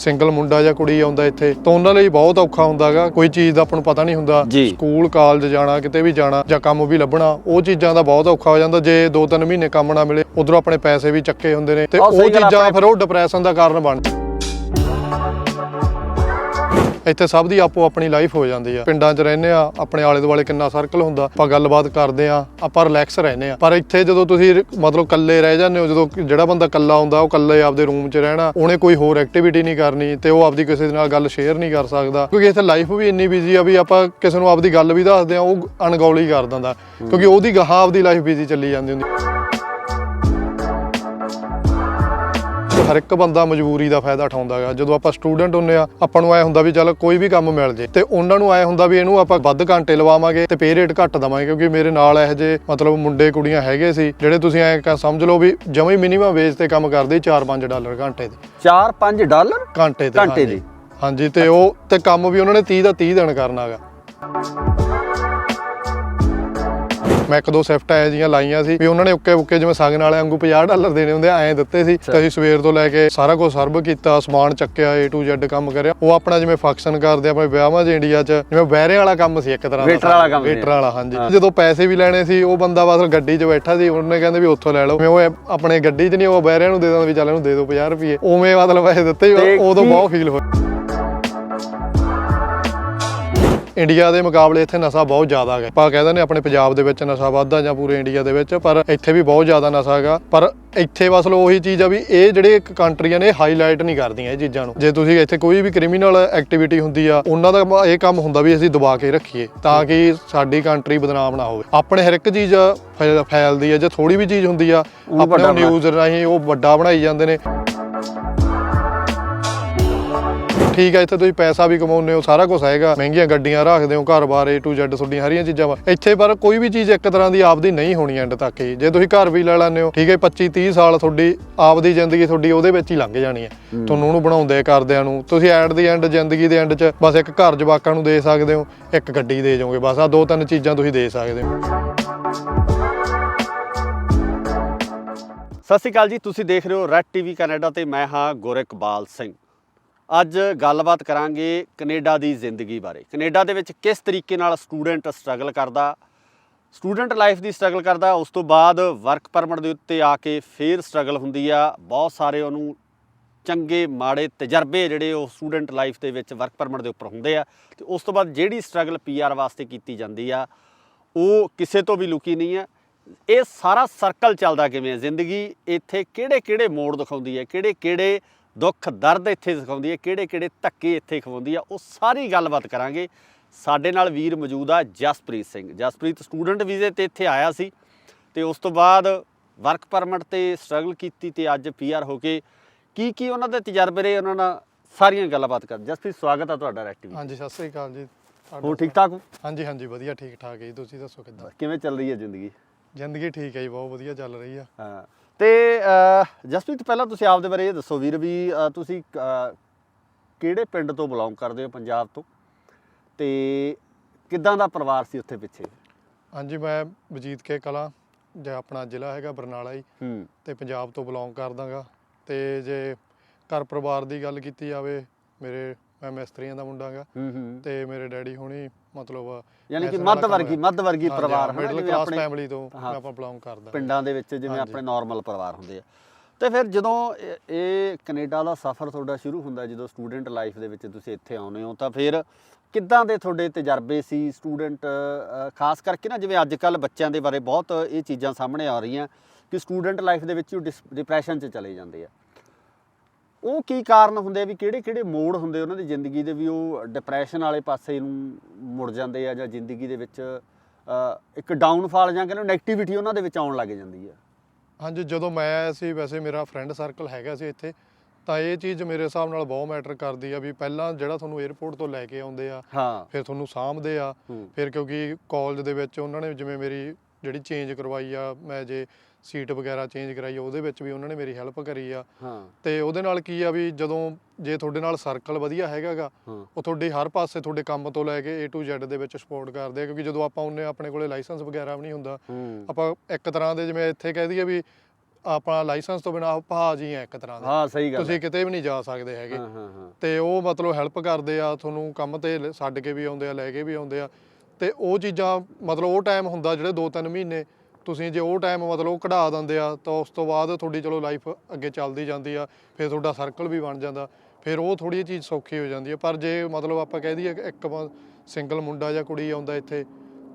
Single ਮੁੰਡਾ ਜਾਂ ਕੁੜੀ ਆਉਂਦਾ ਇੱਥੇ ਤਾਂ ਉਹਨਾਂ ਲਈ ਬਹੁਤ ਔਖਾ ਹੁੰਦਾਗਾ ਕੋਈ ਚੀਜ਼ ਦਾ ਆਪਾਂ ਨੂੰ ਪਤਾ ਨਹੀਂ ਹੁੰਦਾ। ਸਕੂਲ ਕਾਲਜ ਜਾਣਾ ਕਿਤੇ ਵੀ ਜਾਣਾ ਜਾਂ ਕੰਮ ਵੀ ਲੱਭਣਾ ਉਹ ਚੀਜ਼ਾਂ ਦਾ ਬਹੁਤ ਔਖਾ ਹੋ ਜਾਂਦਾ ਜੇ 2-3 ਮਹੀਨੇ ਕੰਮ ਨਾ ਮਿਲੇ ਉਧਰੋਂ ਆਪਣੇ ਪੈਸੇ ਵੀ ਚੱਕੇ ਹੁੰਦੇ ਨੇ ਤੇ ਉਹ ਚੀਜ਼ਾਂ ਫਿਰ ਉਹ ਡਿਪਰੈਸ਼ਨ ਦਾ ਕਾਰਨ ਬਣ ਇੱਥੇ ਸਭ ਦੀ ਆਪੋ ਆਪਣੀ ਲਾਈਫ ਹੋ ਜਾਂਦੀ ਆ। ਪਿੰਡਾਂ 'ਚ ਰਹਿੰਦੇ ਆ, ਆਪਣੇ ਆਲੇ ਦੁਆਲੇ ਕਿੰਨਾ ਸਰਕਲ ਹੁੰਦਾ, ਆਪਾਂ ਗੱਲਬਾਤ ਕਰਦੇ ਆ, ਆਪਾਂ ਰਿਲੈਕਸ ਰਹਿੰਦੇ ਆ। ਪਰ ਇੱਥੇ ਜਦੋਂ ਤੁਸੀਂ ਮਤਲਬ ਇਕੱਲੇ ਰਹਿ ਜਾਂਦੇ ਹੋ, ਜਦੋਂ ਜਿਹੜਾ ਬੰਦਾ ਇਕੱਲਾ ਹੁੰਦਾ, ਉਹ ਇਕੱਲੇ ਆਪਦੇ ਰੂਮ 'ਚ ਰਹਿਣਾ, ਉਹਨੇ ਕੋਈ ਹੋਰ ਐਕਟੀਵਿਟੀ ਨਹੀਂ ਕਰਨੀ ਤੇ ਉਹ ਆਪਦੀ ਕਿਸੇ ਦੇ ਨਾਲ ਗੱਲ ਸ਼ੇਅਰ ਨਹੀਂ ਕਰ ਸਕਦਾ। ਕਿਉਂਕਿ ਇੱਥੇ ਲਾਈਫ ਵੀ ਇੰਨੀ ਬਿਜ਼ੀ ਆ ਵੀ ਆਪਾਂ ਕਿਸੇ ਨੂੰ ਆਪਦੀ ਗੱਲ ਵੀ ਦੱਸਦੇ ਆ, ਉਹ ਅਣਗੌਲੀ ਕਰ ਦਿੰਦਾ। ਕਿਉਂਕਿ ਉਹਦੀ ਗਾਹਾਂ ਆਪਦੀ ਲਾਈਫ ਬਿਜ਼ੀ ਚੱਲੀ ਜਾਂਦੀ ਹੁੰਦੀ। ਹਰ ਇੱਕ ਬੰਦਾ ਮਜਬੂਰੀ ਦਾ ਫਾਇਦਾ ਉਠਾਉਂਦਾ ਹੈਗਾ ਜਦੋਂ ਆਪਾਂ ਸਟੂਡੈਂਟ ਹੁੰਨੇ ਆ ਆਪਾਂ ਨੂੰ ਐ ਹੁੰਦਾ ਵੀ ਚੱਲ ਕੋਈ ਵੀ ਕੰਮ ਮਿਲ ਜੇ। ਤੇ ਉਹਨਾਂ ਨੂੰ ਐ ਹੁੰਦਾ ਵੀ ਇਹਨੂੰ ਆਪਾਂ ਵੱਧ ਘੰਟੇ ਲਵਾਵਾਂਗੇ ਤੇ ਪੇ ਰੇਟ ਘੱਟ ਦਵਾਂਗੇ ਕਿਉਂਕਿ ਮੇਰੇ ਨਾਲ ਇਹੋ ਜਿਹੇ ਮਤਲਬ ਮੁੰਡੇ ਕੁੜੀਆਂ ਹੈਗੇ ਸੀ ਜਿਹੜੇ ਤੁਸੀਂ ਐ ਸਮਝ ਲਓ ਵੀ ਜਮੇ ਮਿਨੀਮਮ ਵੇਜ ਤੇ ਕੰਮ ਕਰਦੇ 4-5 ਡਾਲਰ ਘੰਟੇ ਦੇ। 4-5 ਡਾਲਰ? ਘੰਟੇ ਤੇ ਘੰਟੇ। ਦੇ। ਹਾਂਜੀ ਤੇ ਉਹ ਤੇ ਕੰਮ ਵੀ ਉਹਨਾਂ ਨੇ 30 ਦਾ 30 ਦਿਨ ਕਰਨਾ ਹੈਗਾ ਮੈਂ ਇੱਕ ਦੋ ਸਿਫਟ ਐ ਜੀਆਂ ਲਾਈਆਂ ਸੀ ਵੀ ਉਹਨਾਂ ਨੇ ਉੱਕੇ ਉੱਕੇ ਜਿਵੇਂ ਸੰਗ ਨਾਲੇ ਵਾਂਗੂ 50 ਡਾਲਰ ਦੇਣੇ ਹੁੰਦੇ ਆ, ਐਂ ਦਿੱਤੇ ਸੀ। ਤੇ ਅਸੀਂ ਸਵੇਰ ਤੋਂ ਲੈ ਕੇ ਸਾਰਾ ਕੁਝ ਸਰਵ ਕੀਤਾ ਸਮਾਨ ਚੱਕਿਆ A to Z ਕੰਮ ਕਰਿਆ। ਉਹ ਆਪਣਾ ਜਿਵੇਂ ਫੰਕਸ਼ਨ ਕਰਦੇ ਆ, ਆਪਣੇ ਵਿਆਹਾਂ 'ਚ ਇੰਡੀਆ 'ਚ ਜਿਵੇਂ ਬਹਿਰੇ ਵਾਲਾ ਕੰਮ ਸੀ ਇੱਕ ਤਰ੍ਹਾਂ ਦਾ Waiter ਵਾਲਾ ਕੰਮ। ਵੇਟਰ ਵਾਲਾ ਹਾਂਜੀ। ਜਦੋਂ ਪੈਸੇ ਵੀ ਲੈਣੇ ਸੀ ਉਹ ਬੰਦਾ ਬਸ ਗੱਡੀ 'ਚ ਬੈਠਾ ਸੀ ਉਹਨੇ ਕਹਿੰਦੇ ਵੀ ਉੱਥੋਂ ਲੈ ਲਓ। ਮੈਂ ਉਹ ਆਪਣੇ ਗੱਡੀ 'ਚ ਨਹੀਂ ਉਹ ਬਹਿਰਿਆਂ ਨੂੰ ਦੇ ਦਿੰਦਾ ਵੀ ਚੱਲ ਇਹਨੂੰ ਦੇ ਦਿਓ 50 ਰੁਪਏ ਉਵੇਂ ਮਤਲਬ ਪੈਸੇ ਦਿੱਤੇ ਉਦੋਂ ਬਹੁਤ ਫੀਲ ਹੋਇਆ ਇੰਡੀਆ ਦੇ ਮੁਕਾਬਲੇ ਇੱਥੇ ਨਸ਼ਾ ਬਹੁਤ ਜ਼ਿਆਦਾ ਹੈ ਆਪਾਂ ਕਹਿ ਦਿੰਦੇ ਆਪਣੇ ਪੰਜਾਬ ਦੇ ਵਿੱਚ ਨਸ਼ਾ ਵੱਧਦਾ ਜਾਂ ਪੂਰੇ ਇੰਡੀਆ ਦੇ ਵਿੱਚ ਪਰ ਇੱਥੇ ਵੀ ਬਹੁਤ ਜ਼ਿਆਦਾ ਨਸ਼ਾ ਹੈਗਾ। ਪਰ ਇੱਥੇ ਬਸ ਲੋ ਉਹੀ ਚੀਜ਼ ਆ ਵੀ ਇਹ ਜਿਹੜੇ ਇੱਕ ਕੰਟਰੀਆਂ ਨੇ ਹਾਈਲਾਈਟ ਨਹੀਂ ਕਰਦੀਆਂ ਇਹ ਚੀਜ਼ਾਂ ਨੂੰ। ਜੇ ਤੁਸੀਂ ਇੱਥੇ ਕੋਈ ਵੀ ਕ੍ਰਿਮੀਨਲ ਐਕਟੀਵਿਟੀ ਹੁੰਦੀ ਆ ਉਹਨਾਂ ਦਾ ਇਹ ਕੰਮ ਹੁੰਦਾ ਵੀ ਅਸੀਂ ਦਬਾ ਕੇ ਰੱਖੀਏ ਤਾਂ ਕਿ ਸਾਡੀ ਕੰਟਰੀ ਬਦਨਾਮ ਨਾ ਹੋਵੇ। ਆਪਣੇ ਹਰ ਇੱਕ ਚੀਜ਼ ਫੈਲ- ਫੈਲਦੀ ਆ ਜੇ ਥੋੜੀ ਵੀ ਚੀਜ਼ ਹੁੰਦੀ ਆ ਆਪਣੇ ਨਿਊਜ਼ ਰਾਹੀਂ ਉਹ ਵੱਡਾ ਬਣਾਈ ਜਾਂਦੇ ਨੇ। ਠੀਕ ਹੈ ਇੱਥੇ ਤੁਸੀਂ ਪੈਸਾ ਵੀ ਕਮਾਉਂਦੇ ਹੋ ਸਾਰਾ ਕੁਝ ਹੈਗਾ। ਮਹਿੰਗੀਆਂ ਗੱਡੀਆਂ ਰੱਖਦੇ ਹੋ ਘਰ-ਬਾਰ A to Z ਤੁਹਾਡੀਆਂ ਹਰੀਆਂ ਚੀਜ਼ਾਂ ਵਾ। ਇੱਥੇ ਪਰ ਕੋਈ ਵੀ ਚੀਜ਼ ਇੱਕ ਤਰ੍ਹਾਂ ਦੀ ਆਪਦੀ ਨਹੀਂ ਹੋਣੀ ਐਂਡ ਤੱਕ ਹੀ ਜੇ ਤੁਸੀਂ ਘਰ ਵੀ ਲੈ ਲੈਂਦੇ ਹੋ ਠੀਕ ਹੈ 25 30 ਸਾਲ ਤੁਹਾਡੀ ਆਪਦੀ ਜ਼ਿੰਦਗੀ ਤੁਹਾਡੀ ਉਹਦੇ ਵਿੱਚ ਹੀ ਲੰਘ ਜਾਣੀ ਹੈ। ਤੁਹਾਨੂੰ ਉਹਨੂੰ ਬਣਾਉਂਦੇ ਕਰਦਿਆਂ ਨੂੰ। ਤੁਸੀਂ ਐਟ ਦੀ ਐਂਡ ਜ਼ਿੰਦਗੀ ਦੇ ਐਂਡ 'ਚ ਬਸ ਇੱਕ ਘਰ ਜਵਾਕਾਂ ਨੂੰ ਦੇ ਸਕਦੇ ਹੋ ਇੱਕ ਗੱਡੀ ਦੇ ਜਾਓਗੇ। ਬਸ ਆ ਦੋ ਤਿੰਨ ਚੀਜ਼ਾਂ ਤੁਸੀਂ ਦੇ ਸਕਦੇ ਹੋ। ਸਤਿ ਸ਼੍ਰੀ ਅਕਾਲ ਜੀ ਤੁਸੀਂ ਦੇਖ ਰਹੇ ਹੋ ਰੈਡ ਟੀਵੀ ਕੈਨੇਡਾ ਤੇ ਮੈਂ ਹਾਂ ਗੋਰਖਬਾਲ ਸਿੰਘ। ਅੱਜ ਗੱਲਬਾਤ ਕਰਾਂਗੇ ਕੈਨੇਡਾ ਦੀ ਜ਼ਿੰਦਗੀ ਬਾਰੇ। ਕੈਨੇਡਾ ਦੇ ਵਿੱਚ ਕਿਸ ਤਰੀਕੇ ਨਾਲ ਸਟੂਡੈਂਟ ਸਟਰਗਲ ਕਰਦਾ, ਸਟੂਡੈਂਟ ਲਾਈਫ ਦੀ ਸਟਰਗਲ ਕਰਦਾ, ਉਸ ਤੋਂ ਬਾਅਦ ਵਰਕ ਪਰਮਿਟ ਦੇ ਉੱਤੇ ਆ ਕੇ ਫੇਰ ਸਟਰਗਲ ਹੁੰਦੀ ਆ। ਬਹੁਤ ਸਾਰੇ ਉਹਨੂੰ ਚੰਗੇ, ਮਾੜੇ ਤਜਰਬੇ ਜਿਹੜੇ ਉਹ ਸਟੂਡੈਂਟ ਲਾਈਫ ਦੇ ਵਿੱਚ ਵਰਕ ਪਰਮਿਟ ਦੇ ਉੱਪਰ ਹੁੰਦੇ ਆ ਤੇ ਉਸ ਤੋਂ ਬਾਅਦ ਜਿਹੜੀ ਸਟਰਗਲ ਪੀਆਰ ਵਾਸਤੇ ਕੀਤੀ ਜਾਂਦੀ ਆ, ਉਹ ਕਿਸੇ ਤੋਂ ਵੀ ਲੁਕੀ ਨਹੀਂ ਆ। ਇਹ ਸਾਰਾ ਸਰਕਲ ਚੱਲਦਾ ਕਿਵੇਂ ਹੈ ਜ਼ਿੰਦਗੀ ਇੱਥੇ ਕਿਹੜੇ ਕਿਹੜੇ ਮੋੜ ਦਿਖਾਉਂਦੀ ਹੈ ਕਿਹੜੇ ਕਿਹੜੇ ਦੁੱਖ ਦਰਦ ਇੱਥੇ ਦਿਖਾਉਂਦੀ ਹੈ ਕਿਹੜੇ ਕਿਹੜੇ ਧੱਕੇ ਇੱਥੇ ਖਵਾਉਂਦੀ ਆ ਉਹ ਸਾਰੀ ਗੱਲਬਾਤ ਕਰਾਂਗੇ। ਸਾਡੇ ਨਾਲ ਵੀਰ ਮੌਜੂਦ ਆ ਜਸਪ੍ਰੀਤ ਸਿੰਘ। ਜਸਪ੍ਰੀਤ ਸਟੂਡੈਂਟ ਵੀਜ਼ੇ ਤੇ ਇੱਥੇ ਆਇਆ ਸੀ ਤੇ ਉਸ ਤੋਂ ਬਾਅਦ ਵਰਕ ਪਰਮਿਟ ਤੇ ਸਟਰਗਲ ਕੀਤੀ ਤੇ ਅੱਜ ਪੀਆਰ ਹੋ ਕੇ। ਕੀ ਕੀ ਉਹਨਾਂ ਦੇ ਤਜਰਬੇ ਰਹੇ? ਉਹਨਾਂ ਨਾਲ ਸਾਰੀਆਂ ਗੱਲਬਾਤ ਕਰ। ਜਸਪ੍ਰੀਤ ਸਵਾਗਤ ਆ ਤੁਹਾਡਾ ਐਕਟੀਵਿਟੀ ਹਾਂਜੀ ਸਤਿ ਸ੍ਰੀ ਅਕਾਲ ਜੀ। ਹੋ ਠੀਕ ਠਾਕ ਹੋ? ਹਾਂਜੀ ਹਾਂਜੀ ਵਧੀਆ ਠੀਕ ਠਾਕ ਹੈ ਜੀ। ਤੁਸੀਂ ਦੱਸੋ ਕਿੱਦਾਂ? ਕਿਵੇਂ ਚੱਲ ਰਹੀ ਹੈ ਜ਼ਿੰਦਗੀ? ਜ਼ਿੰਦਗੀ ਠੀਕ ਹੈ ਜੀ ਬਹੁਤ ਵਧੀਆ ਚੱਲ ਰਹੀ ਆ। ਹਾਂ। ਤੇ ਜਸਪ੍ਰੀਤ ਪਹਿਲਾਂ ਤੁਸੀਂ ਆਪਦੇ ਬਾਰੇ ਇਹ ਦੱਸੋ ਵੀਰ ਵੀ ਤੁਸੀਂ ਕਿਹੜੇ ਪਿੰਡ ਤੋਂ ਬਿਲੋਂਗ ਕਰਦੇ ਹੋ ਪੰਜਾਬ ਤੋਂ? ਤੇ ਕਿੱਦਾਂ ਦਾ ਪਰਿਵਾਰ ਸੀ ਉੱਥੇ ਪਿੱਛੇ? ਹਾਂਜੀ ਮੈਂ ਵਜੀਦ ਕੇ ਕਲਾਂ ਜੇ ਆਪਣਾ ਜ਼ਿਲ੍ਹਾ ਹੈਗਾ ਬਰਨਾਲਾ ਹੀ। ਤੇ ਪੰਜਾਬ ਤੋਂ ਬਿਲੋਂਗ ਕਰਦਾਗਾ ਤੇ ਜੇ ਘਰ ਪਰਿਵਾਰ ਦੀ ਗੱਲ ਕੀਤੀ ਜਾਵੇ ਮੇਰੇ ਮੈਂ ਮਿਸਤਰੀਆਂ ਦਾ ਮੁੰਡਾ ਹੂੰ। ਤੇ ਮੇਰੇ ਡੈਡੀ ਹੁਣੀ ਮਤਲਬ ਯਾਨੀ ਕਿ ਮੱਧ ਵਰਗੀ ਹੈ। ਮੱਧ ਵਰਗੀ ਪਰਿਵਾਰ ਮਿਡਲ ਜਿਵੇਂ ਕਲਾਸ ਆਪਣੇ ਫੈਮਿਲੀ ਤੋਂ ਹਾਂ। ਆਪਾਂ ਬਿਲੋਂਗ ਕਰਦਾ ਪਿੰਡਾਂ ਦੇ ਵਿੱਚ ਜਿਵੇਂ। ਆਪਣੇ ਨਾਰਮਲ ਪਰਿਵਾਰ ਹੁੰਦੇ ਆ ਤੇ ਫਿਰ ਜਦੋਂ ਇਹ- ਇਹ ਕੈਨੇਡਾ ਦਾ ਸਫ਼ਰ ਤੁਹਾਡਾ ਸ਼ੁਰੂ ਹੁੰਦਾ ਜਦੋਂ ਸਟੂਡੈਂਟ ਲਾਈਫ ਦੇ ਵਿੱਚ ਤੁਸੀਂ ਇੱਥੇ ਆਉਂਦੇ ਹੋ ਤਾਂ ਫਿਰ ਕਿੱਦਾਂ ਦੇ ਤੁਹਾਡੇ ਤਜਰਬੇ ਸੀ ਸਟੂਡੈਂਟ ਖਾਸ ਕਰਕੇ ਨਾ ਜਿਵੇਂ ਅੱਜ ਕੱਲ ਬੱਚਿਆਂ ਦੇ ਬਾਰੇ ਬਹੁਤ ਇਹ ਚੀਜ਼ਾਂ ਸਾਹਮਣੇ ਆ ਰਹੀਆਂ ਕਿ ਸਟੂਡੈਂਟ ਲਾਈਫ ਦੇ ਵਿੱਚ ਹੀ ਡਿਪਰੈਸ਼ਨ 'ਚ ਚਲੇ ਜਾਂਦੇ ਆ ਉਹ ਕੀ ਕਾਰਨ ਹੁੰਦੇ ਆ ਵੀ ਕਿਹੜੇ ਕਿਹੜੇ ਮੋੜ ਹੁੰਦੇ ਉਹਨਾਂ ਦੀ ਜ਼ਿੰਦਗੀ ਦੇ ਵੀ ਉਹ ਡਿਪਰੈਸ਼ਨ ਵਾਲੇ ਪਾਸੇ ਨੂੰ ਮੁੜ ਜਾਂਦੇ ਆ ਜਾਂ ਜ਼ਿੰਦਗੀ ਦੇ ਵਿੱਚ ਇੱਕ ਡਾਊਨਫਾਲ ਜਾਂ ਕਹਿੰਦੇ ਨੈਗੇਟਿਵਿਟੀ ਉਹਨਾਂ ਦੇ ਵਿੱਚ ਆਉਣ ਲੱਗ ਜਾਂਦੀ ਆ ਹਾਂਜੀ ਜਦੋਂ ਮੈਂ ਆਇਆ ਸੀ ਵੈਸੇ ਮੇਰਾ ਫਰੈਂਡ ਸਰਕਲ ਹੈਗਾ ਸੀ ਇੱਥੇ ਤਾਂ ਇਹ ਚੀਜ਼ ਮੇਰੇ ਹਿਸਾਬ ਨਾਲ ਬਹੁਤ ਮੈਟਰ ਕਰਦੀ ਆ ਵੀ ਪਹਿਲਾਂ ਜਿਹੜਾ ਤੁਹਾਨੂੰ 에ਅਰਪੋਰਟ ਤੋਂ ਲੈ ਕੇ ਆਉਂਦੇ ਆ ਹਾਂ ਫਿਰ ਤੁਹਾਨੂੰ ਸਾਂਭਦੇ ਆ। ਫਿਰ ਕਿਉਂਕਿ ਕਾਲਜ ਦੇ ਵਿੱਚ ਉਹਨਾਂ ਨੇ ਜਿਵੇਂ ਮੇਰੀ ਜਿਹੜੀ ਚੇਂਜ ਕਰਵਾਈ ਆ ਮੈਂ ਜੇ ਸੀਟ ਵਗੈਰਾ ਚੇਂਜ ਕਰਾਈ ਆ, ਉਹਦੇ ਵਿੱਚ ਵੀ ਉਹਨਾਂ ਨੇ ਮੇਰੀ ਹੈਲਪ ਕਰੀ ਆ। ਹਾਂ। ਤੇ ਉਹਦੇ ਨਾਲ ਕੀ ਆ ਵੀ ਜਦੋਂ ਜੇ ਤੁਹਾਡੇ ਨਾਲ ਸਰਕਲ ਵਧੀਆ ਹੈਗਾਗਾ ਹਾਂ। ਉਹ ਤੁਹਾਡੀ ਹਰ ਪਾਸੇ ਤੁਹਾਡੇ ਕੰਮ ਤੋਂ ਲੈ ਕੇ A to Z ਦੇ ਵਿੱਚ ਸਪੋਰਟ ਕਰਦੇ ਆ ਕਿਉਂਕਿ ਜਦੋਂ ਆਪਾਂ ਉਹਨੇ ਆਪਣੇ ਕੋਲੇ ਲਾਇਸੈਂਸ ਵਗੈਰਾ ਵੀ ਨਹੀਂ ਹੁੰਦਾ ਹੂੰ। ਆਪਾਂ ਇੱਕ ਤਰ੍ਹਾਂ ਦੇ ਜਿਵੇਂ ਇੱਥੇ ਕਹਿ ਦਈਏ ਵੀ ਆਪਣਾ ਲਾਇਸੈਂਸ ਤੋਂ ਬਿਨਾ ਪਹਾਜ ਹੀ ਆ ਇੱਕ ਤਰ੍ਹਾਂ ਦੇ। ਹਾਂ ਸਹੀ ਗੱਲ ਤੁਸੀਂ। ਕਿਤੇ ਵੀ ਨਹੀਂ ਜਾ ਸਕਦੇ ਹੈਗੇ। ਹਾਂ ਹਾਂ ਹਾਂ। ਤੇ ਉਹ ਮਤਲਬ ਹੈਲਪ ਕਰਦੇ ਆ ਤੁਹਾਨੂੰ ਕੰਮ ਤੇ ਲ- ਛੱਡ ਕੇ ਵੀ ਆਉਂਦੇ ਆ ਲੈ ਕੇ ਵੀ ਆਉਂਦੇ ਆ। ਤੇ ਉਹ ਚੀਜ਼ਾਂ ਮਤਲਬ ਉਹ ਟਾਈਮ ਹੁੰਦਾ ਜਿਹੜੇ 2-3 ਮਹੀਨੇ ਤੁਸੀਂ ਜੇ ਉਹ ਟਾਈਮ ਮਤਲਬ ਉਹ ਕਢਾ ਦਿੰਦੇ ਆ ਤਾਂ ਉਸ ਤੋਂ ਬਾਅਦ ਤੁਹਾਡੀ ਚਲੋ ਲਾਈਫ ਅੱਗੇ ਚੱਲਦੀ ਜਾਂਦੀ ਆ ਫਿਰ ਤੁਹਾਡਾ ਸਰਕਲ ਵੀ ਬਣ ਜਾਂਦਾ ਫਿਰ ਉਹ ਥੋੜੀ ਚੀਜ਼ ਸੌਖੀ ਹੋ ਜਾਂਦੀ ਹੈ ਪਰ ਜੇ ਮਤਲਬ ਆਪਾਂ ਕਹਿ ਦਈਏ ਇੱਕ ਸਿੰਗਲ ਮੁੰਡਾ ਜਾਂ ਕੁੜੀ ਆਉਂਦਾ ਇੱਥੇ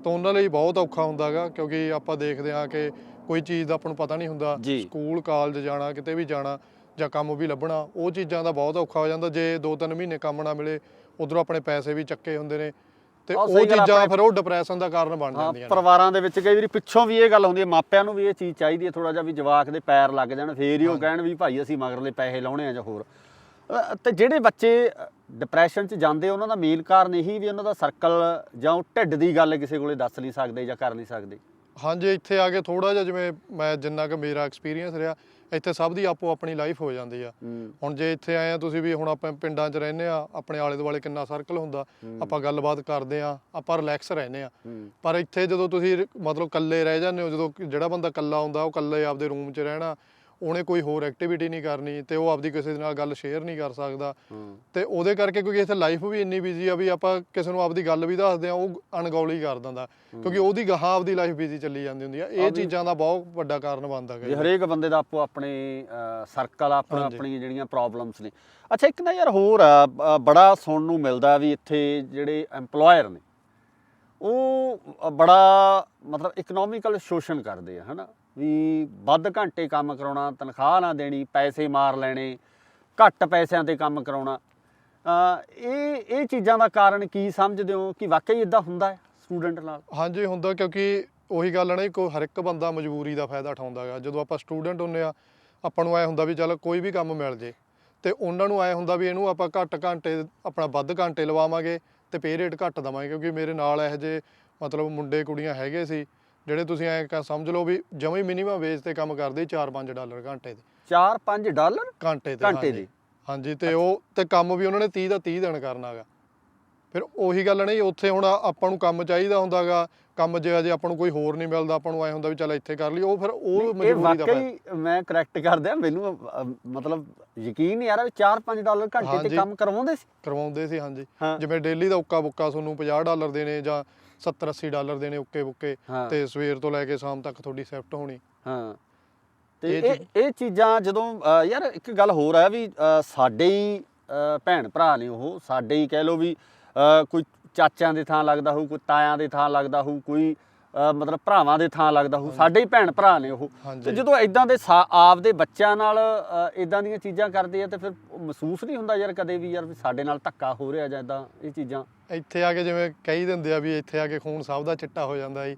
ਤਾਂ ਉਹਨਾਂ ਲਈ ਬਹੁਤ ਔਖਾ ਹੁੰਦਾਗਾ ਕਿਉਂਕਿ ਆਪਾਂ ਦੇਖਦੇ ਆ ਕਿ ਕੋਈ ਚੀਜ਼ ਦਾ ਆਪਾਂ ਨੂੰ ਪਤਾ ਨਹੀਂ ਹੁੰਦਾ। ਸਕੂਲ ਕਾਲਜ ਜਾਣਾ ਕਿਤੇ ਵੀ ਜਾਣਾ ਜਾਂ ਕੰਮ ਵੀ ਲੱਭਣਾ ਉਹ ਚੀਜ਼ਾਂ ਦਾ ਬਹੁਤ ਔਖਾ ਹੋ ਜਾਂਦਾ ਜੇ 2-3 ਮਹੀਨੇ ਕੰਮ ਨਾ ਮਿਲੇ ਉਧਰੋਂ ਆਪਣੇ ਪੈਸੇ ਵੀ ਚੱਕੇ ਹੁੰਦੇ ਨੇ ਤੇ ਉਹ ਚੀਜ਼ਾਂ ਫਿਰ ਉਹ ਡਿਪਰੈਸ਼ਨ ਦਾ ਕਾਰਨ ਬਣ ਜਾਂਦੀਆਂ ਨੇ। ਪਰਿਵਾਰਾਂ ਦੇ ਵਿੱਚ ਕਈ ਵਾਰੀ ਪਿੱਛੋਂ ਵੀ ਇਹ ਗੱਲ ਹੁੰਦੀ ਹੈ ਮਾਪਿਆਂ ਨੂੰ ਵੀ ਇਹ ਚੀਜ਼ ਚਾਹੀਦੀ ਹੈ ਥੋੜਾ ਜਿਹਾ ਵੀ ਜਵਾਕ ਦੇ ਪੈਰ ਲੱਗ ਜਾਣ ਫੇਰ ਹੀ ਉਹ ਕਹਿਣ ਵੀ ਭਾਈ ਅਸੀਂ ਮਗਰਲੇ ਪੈਸੇ ਲਾਉਣੇ ਆ ਜਾਂ ਹੋਰ। ਤੇ ਜਿਹੜੇ ਬੱਚੇ ਡਿਪਰੈਸ਼ਨ 'ਚ ਜਾਂਦੇ ਉਹਨਾਂ ਦਾ ਮੇਨ ਕਾਰਨ ਇਹੀ ਵੀ ਉਹਨਾਂ ਦਾ ਸਰਕਲ ਜਾਂ ਉਹ ਢਿੱਡ ਦੀ ਗੱਲ ਕਿਸੇ ਕੋਲੇ ਦੱਸ ਨਹੀਂ ਸਕਦੇ ਜਾਂ ਕਰ ਨਹੀਂ ਸਕਦੇ। ਹਾਂਜੀ ਇੱਥੇ ਆ ਕੇ ਥੋੜਾ ਜਿਹਾ ਜਿਵੇਂ ਮੈਂ ਜਿੰਨਾ ਕੁ ਮੇਰਾ ਐਕਸਪੀਰੀਅੰਸ ਰਿਹਾ ਇੱਥੇ ਸਭ ਦੀ ਆਪੋ ਆਪਣੀ ਲਾਈਫ ਹੋ ਜਾਂਦੀ ਆ। ਹੁਣ ਜੇ ਇੱਥੇ ਆਏ ਆ ਤੁਸੀਂ ਵੀ ਹੁਣ ਆਪਾਂ ਪਿੰਡਾਂ 'ਚ ਰਹਿੰਦੇ ਆ ਆਪਣੇ ਆਲੇ ਦੁਆਲੇ ਕਿੰਨਾ ਸਰਕਲ ਹੁੰਦਾ। ਆਪਾਂ ਗੱਲਬਾਤ ਕਰਦੇ ਆ ਆਪਾਂ ਰਿਲੈਕਸ ਰਹਿੰਦੇ ਆ। ਪਰ ਇੱਥੇ ਜਦੋਂ ਤੁਸੀਂ ਮਤਲਬ ਇਕੱਲੇ ਰਹਿ ਜਾਂਦੇ ਹੋ ਜਦੋਂ ਜਿਹੜਾ ਬੰਦਾ ਇਕੱਲਾ ਹੁੰਦਾ ਉਹ ਇਕੱਲੇ ਆਪਦੇ ਰੂਮ 'ਚ ਰਹਿਣਾ ਉਹਨੇ ਕੋਈ ਹੋਰ ਐਕਟੀਵਿਟੀ ਨਹੀਂ ਕਰਨੀ ਤੇ ਉਹ ਆਪਦੀ ਕਿਸੇ ਦੇ ਨਾਲ ਗੱਲ ਸ਼ੇਅਰ ਨਹੀਂ ਕਰ ਸਕਦਾ। ਤੇ ਉਹਦੇ ਕਰਕੇ ਕਿਉਂਕਿ ਇੱਥੇ ਲਾਈਫ ਵੀ ਇੰਨੀ ਬਿਜ਼ੀ ਆ ਵੀ ਆਪਾਂ ਕਿਸੇ ਨੂੰ ਆਪਦੀ ਗੱਲ ਵੀ ਦੱਸਦੇ ਆ ਉਹ ਅਣਗੌਲੀ ਕਰ ਦਿੰਦਾ। ਕਿਉਂਕਿ ਉਹਦੀ ਗਾਹਾਂ ਆਪਦੀ ਲਾਈਫ ਬਿਜ਼ੀ ਚੱਲੀ ਜਾਂਦੀ ਹੁੰਦੀ ਆ। ਇਹ ਚੀਜ਼ਾਂ ਦਾ ਬਹੁਤ ਵੱਡਾ ਕਾਰਨ ਬਣਦਾ ਹੈ ਹਰੇਕ ਬੰਦੇ ਦਾ ਆਪੋ ਆਪਣੇ ਸਰਕਲ ਆਪਣਾ। ਆਪਣੀਆਂ ਜਿਹੜੀਆਂ ਪ੍ਰੋਬਲਮਸ ਨੇ। ਅੱਛਾ ਇੱਕ ਨਾ ਯਾਰ ਹੋਰ ਆ, ਬੜਾ ਸੁਣਨ ਨੂੰ ਮਿਲਦਾ ਵੀ ਇੱਥੇ ਜਿਹੜੇ EMPLOYER ਨੇ ਉਹ ਬੜਾ ਮਤਲਬ ਇਕਨੋਮਿਕਲ ਸ਼ੋਸ਼ਣ ਕਰਦੇ ਆ ਹਨਾ? ਵੀ ਵੱਧ ਘੰਟੇ ਕੰਮ ਕਰਾਉਣਾ, ਤਨਖਾਹ ਨਾ ਦੇਣੀ, ਪੈਸੇ ਮਾਰ ਲੈਣੇ, ਘੱਟ ਪੈਸਿਆਂ ਤੇ ਕੰਮ ਕਰਾਉਣਾ। ਇਹ ਇਹ ਚੀਜ਼ਾਂ ਦਾ ਕਾਰਨ ਕੀ ਸਮਝਦੇ ਹੋ ਕਿ ਵਾਕਈ ਇਦਾਂ ਹੁੰਦਾ ਹੈ ਸਟੂਡੈਂਟ ਨਾਲ? ਹਾਂਜੀ, ਹੁੰਦਾ ਕਿਉਂਕਿ ਉਹੀ ਗੱਲ ਹੈ ਨਾ ਕੋ ਹਰ ਇੱਕ ਬੰਦਾ ਮਜਬੂਰੀ ਦਾ ਫਾਇਦਾ ਉਠਾਉਂਦਾ ਹੈਗਾ। ਜਦੋਂ ਆਪਾਂ ਸਟੂਡੈਂਟ ਹੁੰਨੇ ਆ ਆਪਾਂ ਨੂੰ ਐ ਹੁੰਦਾ ਵੀ ਚੱਲ ਕੋਈ ਵੀ ਕੰਮ ਮਿਲ ਜੇ ਤੇ ਉਹਨਾਂ ਨੂੰ ਐ ਹੁੰਦਾ ਵੀ ਇਹਨੂੰ ਆਪਾਂ ਘੱਟ ਘੰਟੇ, ਆਪਣਾ ਵੱਧ ਘੰਟੇ ਲਵਾਵਾਂਗੇ ਤੇ ਪੇ ਰੇਟ ਘੱਟ ਦਵਾਂਗੇ ਕਿਉਂਕਿ ਮੇਰੇ ਨਾਲ ਇਹੋ ਜਿਹੇ ਮਤਲਬ ਮੁੰਡੇ ਕੁੜੀਆਂ ਹੈਗੇ ਸੀ ਜਿਹੜੇ ਤੁਸੀਂ ਐ ਸਮਝ ਲਓ ਵੀ ਜਮੇ ਮਿਨੀਮਮ ਵੇਜ ਤੇ ਕੰਮ ਕਰਦੇ 4-5 ਡਾਲਰ ਘੰਟੇ ਦੇ 4-5 ਡਾਲਰ ਘੰਟੇ। ਦੇ? ਹਾਂਜੀ ਤੇ ਉਹ ਤੇ ਕੰਮ ਵੀ ਉਹਨਾਂ ਨੇ 30 ਦਾ 30 ਦਿਨ ਕਰਨਾਗਾ ਫਿਰ ਉਹੀ ਗੱਲ ਨਹੀਂ ਉੱਥੇ ਹੁਣ ਆਪਾਂ ਨੂੰ ਕੰਮ ਚਾਹੀਦਾ ਹੁੰਦਾਗਾ ਕੰਮ ਜੇ ਅਜੇ ਆਪਾਂ ਨੂੰ ਕੋਈ ਹੋਰ ਨਹੀਂ ਮਿਲਦਾ ਆਪਾਂ ਨੂੰ ਐ ਹੁੰਦਾ ਵੀ ਚੱਲ ਇੱਥੇ ਕਰ ਲਈ ਉਹ ਫਿਰ ਉਹ ਮਜਬੂਰੀ ਦਾ ਵਾਕਈ ਮੈਂ ਕਰੈਕਟ ਕਰਦਿਆ ਮੈਨੂੰ ਅ, ਮਤਲਬ ਯਕੀਨ ਨਹੀਂ ਆ ਰਿਹਾ ਵੀ 4-5 ਡਾਲਰ ਘੰਟੇ ਤੇ ਹਾਂਜੀ। ਕੰਮ ਕਰਵਾਉਂਦੇ ਸੀ ਕਰਵਾਉਂਦੇ ਸੀ ਹਾਂਜੀ। ਜਿਵੇਂ ਡੇਲੀ ਦਾ ਉੱਕਾ ਬੁੱਕਾ ਤੁਹਾਨੂੰ 50 ਡਾਲਰ ਦੇਣੇ ਜਾਂ 70 80 ਡਾਲਰ ਦੇਣੇ ਉੱਕੇ ਬੁੱਕੇ ਹਾਂ। ਤੇ ਸਵੇਰ ਤੋਂ ਲੈ ਕੇ ਸ਼ਾਮ ਤੱਕ ਤੁਹਾਡੀ ਸ਼ਿਫਟ ਹੋਣੀ ਹਾਂ ਤੇ ਇਹ ਇਹ ਇਹ ਚੀਜ਼ਾਂ ਜਦੋਂ ਅ, ਯਾਰ ਇੱਕ ਗੱਲ ਹੋਰ ਹੈ ਵੀ ਅ, ਸਾਡੇ ਹੀ ਅ, ਭੈਣ ਭਰਾ ਨੇ ਉਹ ਸਾਡੇ ਹੀ ਕਹਿ ਲਓ ਵੀ ਅ, ਕੋਈ ਚਾਚਿਆਂ ਦੇ ਥਾਂ ਲੱਗਦਾ ਹੋਊ ਕੋਈ ਤਾਇਆਂ ਦੇ ਥਾਂ ਲੱਗਦਾ ਹੋਊ ਕੋਈ ਮਤਲਬ ਭਰਾਵਾਂ ਦੇ ਥਾਂ ਲੱਗਦਾ ਹੋਊ ਸਾਡੇ ਹੀ ਭੈਣ ਭਰਾ ਨੇ ਉਹ। ਤੇ ਜਦੋਂ ਇਦਾਂ ਦੇ ਸਾ- ਆਪਦੇ ਬੱਚਿਆਂ ਨਾਲ ਇਦਾਂ ਦੀਆਂ ਚੀਜ਼ਾਂ ਕਰਦੇ ਆ ਤੇ ਫਿਰ ਮਹਿਸੂਸ ਨਹੀਂ ਹੁੰਦਾ ਯਾਰ ਕਦੇ ਵੀ ਯਾਰ ਸਾਡੇ ਨਾਲ ਧੱਕਾ ਹੋ ਰਿਹਾ ਜਾਂ ਇਦਾਂ ਇਹ ਚੀਜ਼ਾਂ। ਇੱਥੇ ਆ ਕੇ ਜਿਵੇਂ ਕਹੀ ਦਿੰਦੇ ਆ ਵੀ ਇੱਥੇ ਆ ਕੇ ਖੂਨ ਸਭ ਦਾ ਚਿੱਟਾ ਹੋ ਜਾਂਦਾ ਜੀ।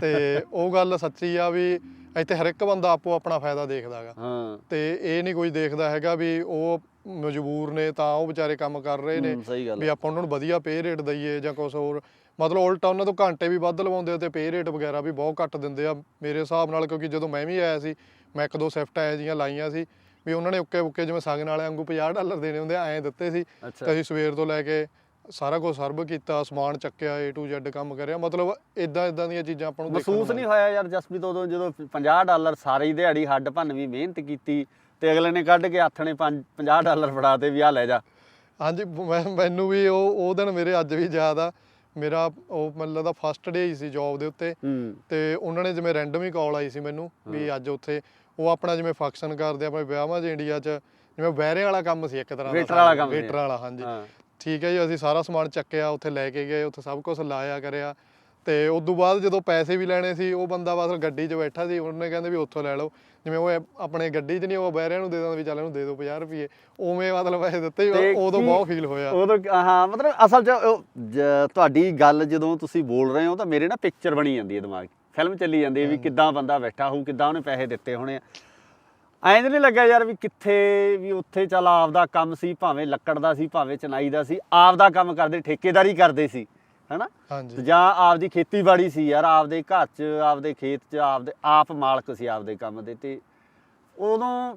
ਤੇ ਉਹ ਗੱਲ ਸੱਚੀ ਆ ਵੀ ਇੱਥੇ ਹਰ ਇੱਕ ਬੰਦਾ ਆਪੋ ਆਪਣਾ ਫਾਇਦਾ ਦੇਖਦਾਗਾ ਹਾਂ। ਤੇ ਇਹ ਨਹੀਂ ਕੋਈ ਦੇਖਦਾ ਹੈਗਾ ਵੀ ਉਹ ਮਜਬੂਰ ਨੇ ਤਾਂ ਉਹ ਵਿਚਾਰੇ ਕੰਮ ਕਰ ਰਹੇ ਨੇ ਹੂੰ, ਵੀ ਹੈ। ਆਪਾਂ ਉਹਨਾਂ ਨੂੰ ਵਧੀਆ ਪੇ ਰੇਟ ਦਈਏ ਜਾਂ ਕੁਝ ਹੋਰ। ਮਤਲਬ ਉਲਟਾ ਉਹਨਾਂ ਤੋਂ ਘੰਟੇ ਵੀ ਵੱਧ ਲਵਾਉਂਦੇ ਆ ਤੇ ਪੇ ਰੇਟ ਵਗੈਰਾ ਵੀ ਬਹੁਤ ਘੱਟ ਦਿੰਦੇ ਆ ਮੇਰੇ ਹਿਸਾਬ ਨਾਲ ਕਿਉਂਕਿ ਜਦੋਂ ਮੈਂ ਵੀ ਆਇਆ ਸੀ ਮੈਂ ਇੱਕ ਦੋ ਸ਼ਿਫਟ ਆਇਆ ਜੀਆਂ ਲਾਈਆਂ ਸੀ ਵੀ ਉਹਨਾਂ ਨੇ ਉੱਕੇ ਉੱਕੇ ਜਿਵੇਂ ਸਗਨ ਵਾਲੇ ਵਾਂਗੂ 50 ਡਾਲਰ ਦੇਣੇ ਹੁੰਦੇ ਆ, ਐਂ ਦਿੱਤੇ ਸੀ। ਤੇ ਅਸੀਂ ਸਵੇਰ ਤੋਂ ਲੈ ਕੇ ਸਾਰਾ ਕੁਝ ਸਰਵ ਕੀਤਾ ਸਮਾਨ ਚੱਕਿਆ A to Z ਕੰਮ ਕਰਿਆ ਮਤਲਬ ਇਦਾਂ ਇਦਾਂ ਦੀਆਂ ਚੀਜ਼ਾਂ ਆਪਾਂ ਨੂੰ ਮਹਿਸੂਸ ਨਹੀਂ ਹੋਇਆ ਯਾਰ ਜਸਪ੍ਰੀਤ ਉਦੋਂ ਜਦੋਂ 50 ਡਾਲਰ ਸਾਰੀ ਦਿਹਾੜੀ ਹੱਡ ਭੰਨ ਵੀ ਮਿਹਨਤ ਕੀਤੀ ਤੇ ਅਗਲੇ ਨੇ ਕੱਢ ਕੇ ਹੱਥ ਨੇ 50 ਡਾਲਰ ਫੜਾ ਤੇ ਵੀ ਆ ਲੈ ਜਾ। ਹਾਂਜੀ ਮੈਨੂੰ ਵੀ ਉਹ ਉਹ ਦਿਨ ਮੇਰੇ ਅੱਜ ਵੀ ਯਾਦ ਆ ਮੇਰਾ ਉਹ ਮੈਨੂੰ ਲੱਗਦਾ ਫਸਟ ਡੇ ਹੀ ਸੀ ਜੌਬ ਦੇ ਉੱਤੇ। ਤੇ ਉਹਨਾਂ ਨੇ ਜਿਵੇਂ ਰੈਂਡਮ ਹੀ ਕਾਲ ਆਈ ਸੀ ਮੈਨੂੰ ਵੀ ਅੱਜ ਉੱਥੇ ਉਹ ਆਪਣਾ ਜਿਵੇਂ ਫੰਕਸ਼ਨ ਕਰਦੇ ਆ ਆਪਣੇ ਵਿਆਹਾਂ 'ਚ ਇੰਡੀਆ 'ਚ ਜਿਵੇਂ ਬਹਿਰੇ ਵਾਲਾ ਕੰਮ ਸੀ ਇੱਕ ਤਰ੍ਹਾਂ ਦਾ ਵਾਲਾ ਕੰਮ। ਵੇਟਰ ਵਾਲਾ ਹਾਂਜੀ। ਠੀਕ ਹੈ ਜੀ ਅਸੀਂ ਸਾਰਾ ਸਮਾਨ ਚੱਕਿਆ ਉੱਥੇ ਲੈ ਕੇ ਗਏ ਉੱਥੇ ਸਭ ਕੁਝ ਲਾਇਆ ਕਰਿਆ। ਤੇ ਉਸ ਤੋਂ ਬਾਅਦ ਜਦੋਂ ਪੈਸੇ ਵੀ ਲੈਣੇ ਸੀ ਉਹ ਬੰਦਾ ਬਸ ਗੱਡੀ 'ਚ ਬੈਠਾ ਸੀ ਉਹਨੇ ਕਹਿੰਦੇ ਵੀ ਉੱਥੋਂ ਲੈ ਲਓ। ਜਿਵੇਂ ਉਹ ਐ- ਆਪਣੇ ਗੱਡੀ 'ਚ ਨਹੀਂ ਉਹ ਬਹਿਰਿਆਂ ਨੂੰ ਦੇ ਦਿੰਦਾ ਵੀ ਚੱਲ ਇਹਨੂੰ ਦੇ ਦਿਓ 50 ਰੁਪਏ ਉਵੇਂ ਮਤਲਬ ਪੈਸੇ ਦਿੱਤੇ ਉਦੋਂ ਬਹੁਤ ਫੀਲ ਹੋਇਆ। ਉਦੋਂ ਹਾਂ ਮਤਲਬ ਅਸਲ 'ਚ ਤੁਹਾਡੀ ਗੱਲ ਜਦੋਂ ਤੁਸੀਂ ਬੋਲ ਰਹੇ ਹੋ ਤਾਂ ਮੇਰੇ ਨਾ ਪਿਕਚਰ ਬਣੀ ਜਾਂਦੀ ਹੈ ਦਿਮਾਗ 'ਚ। ਫਿਲਮ ਚੱਲੀ ਜਾਂਦੀ ਹੈ ਵੀ ਕਿੱਦਾਂ ਬੰਦਾ ਬੈਠਾ ਹੋਊ ਕਿੱਦਾਂ ਉਹਨੇ ਪੈਸੇ ਦਿੱਤੇ ਹੋਣੇ ਆ। ਐਂ ਨਹੀਂ ਲੱਗਾ ਯਾਰ ਵੀ ਕਿੱਥੇ ਵੀ ਉੱਥੇ ਚੱਲ ਆਪਦਾ ਕੰਮ ਸੀ ਭਾਵੇਂ ਲੱਕੜ ਦਾ ਸੀ ਭਾਵੇਂ ਚਨਾਈ ਦਾ ਸੀ ਆਪਦਾ ਕੰਮ ਕਰਦੇ ਠੇਕੇਦਾਰੀ ਕਰਦੇ ਸੀ। ਹੈਨਾ? ਤੇ ਹਾਂਜੀ ਜਾਂ ਆਪਦੀ ਖੇਤੀਬਾੜੀ ਸੀ ਯਾਰ ਆਪਦੇ ਘਰ 'ਚ ਆਪਦੇ ਖੇਤ 'ਚ ਆਪਦੇ ਆਪ ਮਾਲਕ ਸੀ ਆਪਦੇ ਕੰਮ ਦੇ ਤੇ ਉਦੋਂ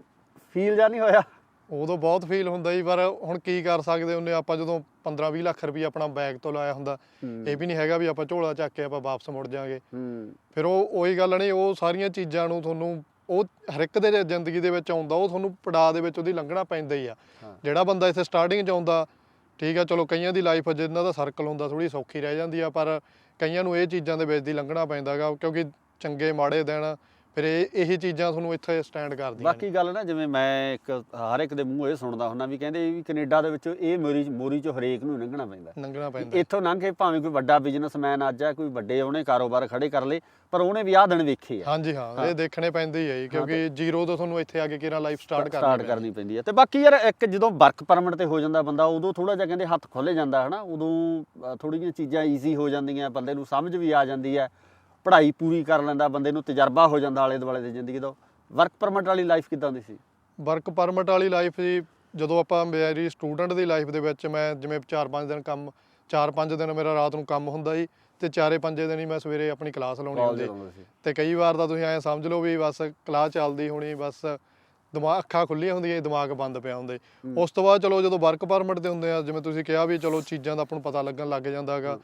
ਫੀਲ ਜਾਂ ਨਹੀਂ ਹੋਇਆ? ਉਦੋਂ ਬਹੁਤ ਫੀਲ ਹੁੰਦਾ ਜੀ ਪਰ ਹੁਣ ਕੀ ਕਰ ਸਕਦੇ ਹੁੰਨੇ ਆਪਾਂ ਜਦੋਂ 15-20 ਲੱਖ ਰੁਪਏ ਆਪਣਾ ਬੈਗ ਤੋਂ ਲਾਇਆ ਹੁੰਦਾ। ਇਹ ਵੀ ਨਹੀਂ ਹੈਗਾ ਵੀ ਆਪਾਂ ਝੋਲਾ ਚੱਕ ਕੇ ਆਪਾਂ ਵਾਪਸ ਮੁੜ ਜਾਾਂਗੇ। ਫਿਰ ਉਹ ਉਹੀ ਗੱਲ ਨਹੀਂ ਉਹ ਸਾਰੀਆਂ ਚੀਜ਼ਾਂ ਨੂੰ ਤੁਹਾਨੂੰ ਉਹ ਹਰ ਇੱਕ ਦੇ ਜ਼ਿੰਦਗੀ ਦੇ ਵਿੱਚ ਆਉਂਦਾ ਉਹ ਤੁਹਾਨੂੰ ਪੜਾਅ ਦੇ ਵਿੱਚ ਉਹਦੀ ਲੰਘਣਾ ਪੈਂਦਾ ਹੀ ਆ। ਜਿਹੜਾ ਬੰਦਾ ਇੱਥੇ ਸਟਾਰਟਿੰਗ 'ਚ ਆਉਂਦਾ ਠੀਕ ਆ, ਚਲੋ ਕਈਆਂ ਦੀ ਲਾਈਫ ਜਿਨ੍ਹਾਂ ਦਾ ਸਰਕਲ ਹੁੰਦਾ ਥੋੜੀ ਸੌਖੀ ਰਹਿ ਜਾਂਦੀ ਆ, ਪਰ ਕਈਆਂ ਨੂੰ ਇਹ ਚੀਜ਼ਾਂ ਦੇ ਵਿੱਚ ਦੀ ਲੰਘਣਾ ਪੈਂਦਾਗਾ ਕਿਉਂਕਿ ਚੰਗੇ ਮਾੜੇ ਦਿਨ ਫਿਰ ਇਹ ਇਹੀ ਚੀਜ਼ਾਂ ਤੁਹਾਨੂੰ ਇੱਥੇ ਸਟੈਂਡ ਕਰਦੀਆਂ। ਬਾਕੀ ਗੱਲ ਨਾ ਜਿਵੇਂ ਮੈਂ ਇੱਕ ਹਰ ਇੱਕ ਦੇ ਮੂੰਹ ਇਹ ਸੁਣਦਾ ਹੁੰਦਾ ਵੀ ਕਹਿੰਦੇ ਵੀ ਕੈਨੇਡਾ ਦੇ ਵਿੱਚ ਇਹ ਮੋਰੀ ਮੋਰੀ ਚੋਂ ਹਰੇਕ ਨੂੰ ਲੰਘਣਾ ਪੈਂਦਾ। ਲੰਘਣਾ ਪੈਂਦਾ। ਇੱਥੋਂ ਲੰਘ ਕੇ ਭਾਵੇਂ ਕੋਈ ਵੱਡਾ ਬਿਜ਼ਨਸਮੈਨ ਅੱਜ ਆ ਕੋਈ ਵੱਡੇ ਉਹਨੇ ਕਾਰੋਬਾਰ ਖੜੇ ਕਰ ਲਏ ਪਰ ਉਹਨੇ ਵੀ ਆਹ ਦਿਨ ਵੇਖੇ ਆ। ਹਾਂਜੀ ਹਾਂ ਇਹ ਦੇਖਣੇ ਪੈਂਦੇ ਹੀ ਆ ਜੀ ਕਿਉਂਕਿ ਜ਼ੀਰੋ ਤੋਂ ਤੁਹਾਨੂੰ ਇੱਥੇ ਆ ਕੇ ਕਿਹੜਾ ਲਾਈਫ ਸਟਾਰਟ ਸਟਾਰਟ ਕਰਨੀ ਕਰਨੀ ਪੈਂਦੀ ਹੈ ਤੇ ਬਾਕੀ ਯਾਰ ਇੱਕ ਜਦੋਂ ਵਰਕ ਪਰਮਿਟ ਤੇ ਹੋ ਜਾਂਦਾ ਬੰਦਾ ਉਦੋਂ ਥੋੜਾ ਜਿਹਾ ਕਹਿੰਦੇ ਹੱਥ ਖੁੱਲੇ ਜਾਂਦਾ ਹਨਾ ਉਦੋਂ ਥੋੜੀ ਜਿਹੀਆਂ ਚੀਜ਼ਾਂ ਈਜ਼ੀ ਹੋ ਜਾਂਦੀਆਂ ਬੰਦੇ ਨੂੰ ਸਮਝ ਵੀ ਆ ਜਾਂਦੀ ਹੈ ਪੜ੍ਹਾਈ ਪੂਰੀ ਕਰ ਲੈਂਦਾ ਬੰਦੇ ਨੂੰ ਤਜਰਬਾ ਹੋ ਜਾਂਦਾ ਆਲੇ ਦੁਆਲੇ ਦੀ ਜ਼ਿੰਦਗੀ ਦਾ। ਵਰਕ ਪਰਮਿਟ ਵਾਲੀ ਲਾਈਫ ਕਿਦਾਂ ਦੀ ਸੀ? ਵਰਕ ਪਰਮਿਟ ਵਾਲੀ ਲਾਈਫ ਜੀ ਜਦੋਂ ਆਪਾਂ ਮੇਰੀ ਸਟੂਡੈਂਟ ਦੀ ਲਾਈਫ ਦੇ ਵਿੱਚ ਮੈਂ ਜਿਵੇਂ 4-5 ਦਿਨ ਕੰਮ 4-5 ਦਿਨ ਮੇਰਾ ਰਾਤ ਨੂੰ ਕੰਮ ਹੁੰਦਾ ਜੀ ਤੇ ਚਾਰੇ ਪੰਜੇ ਦਿਨ ਹੀ ਮੈਂ ਸਵੇਰੇ ਆਪਣੀ ਕਲਾਸ ਲਾਉਣੀ ਹੁੰਦੀ। ਤੇ ਕਈ ਵਾਰ ਤਾਂ ਤੁਸੀਂ ਐਂ ਸਮਝ ਲਓ ਵੀ ਬਸ ਕਲਾਸ ਚੱਲਦੀ ਹੋਣੀ ਬਸ ਦਿਮਾਗ ਅੱਖਾਂ ਖੁੱਲੀਆਂ ਹੁੰਦੀਆਂ ਦਿਮਾਗ ਬੰਦ ਪਿਆ ਹੁੰਦੇ ਉਸ ਤੋਂ ਬਾਅਦ ਚਲੋ ਜਦੋਂ ਵਰਕ ਪਰਮਿਟ ਤੇ ਹੁੰਦੇ ਆ ਜਿਵੇਂ ਤੁਸੀਂ ਕਿਹਾ ਵੀ ਚਲੋ ਚੀਜ਼ਾਂ ਦਾ ਆਪਾਂ ਨੂੰ ਪਤਾ ਲੱਗਣ ਲੱਗ ਜਾਂਦਾ ਹੈਗਾ।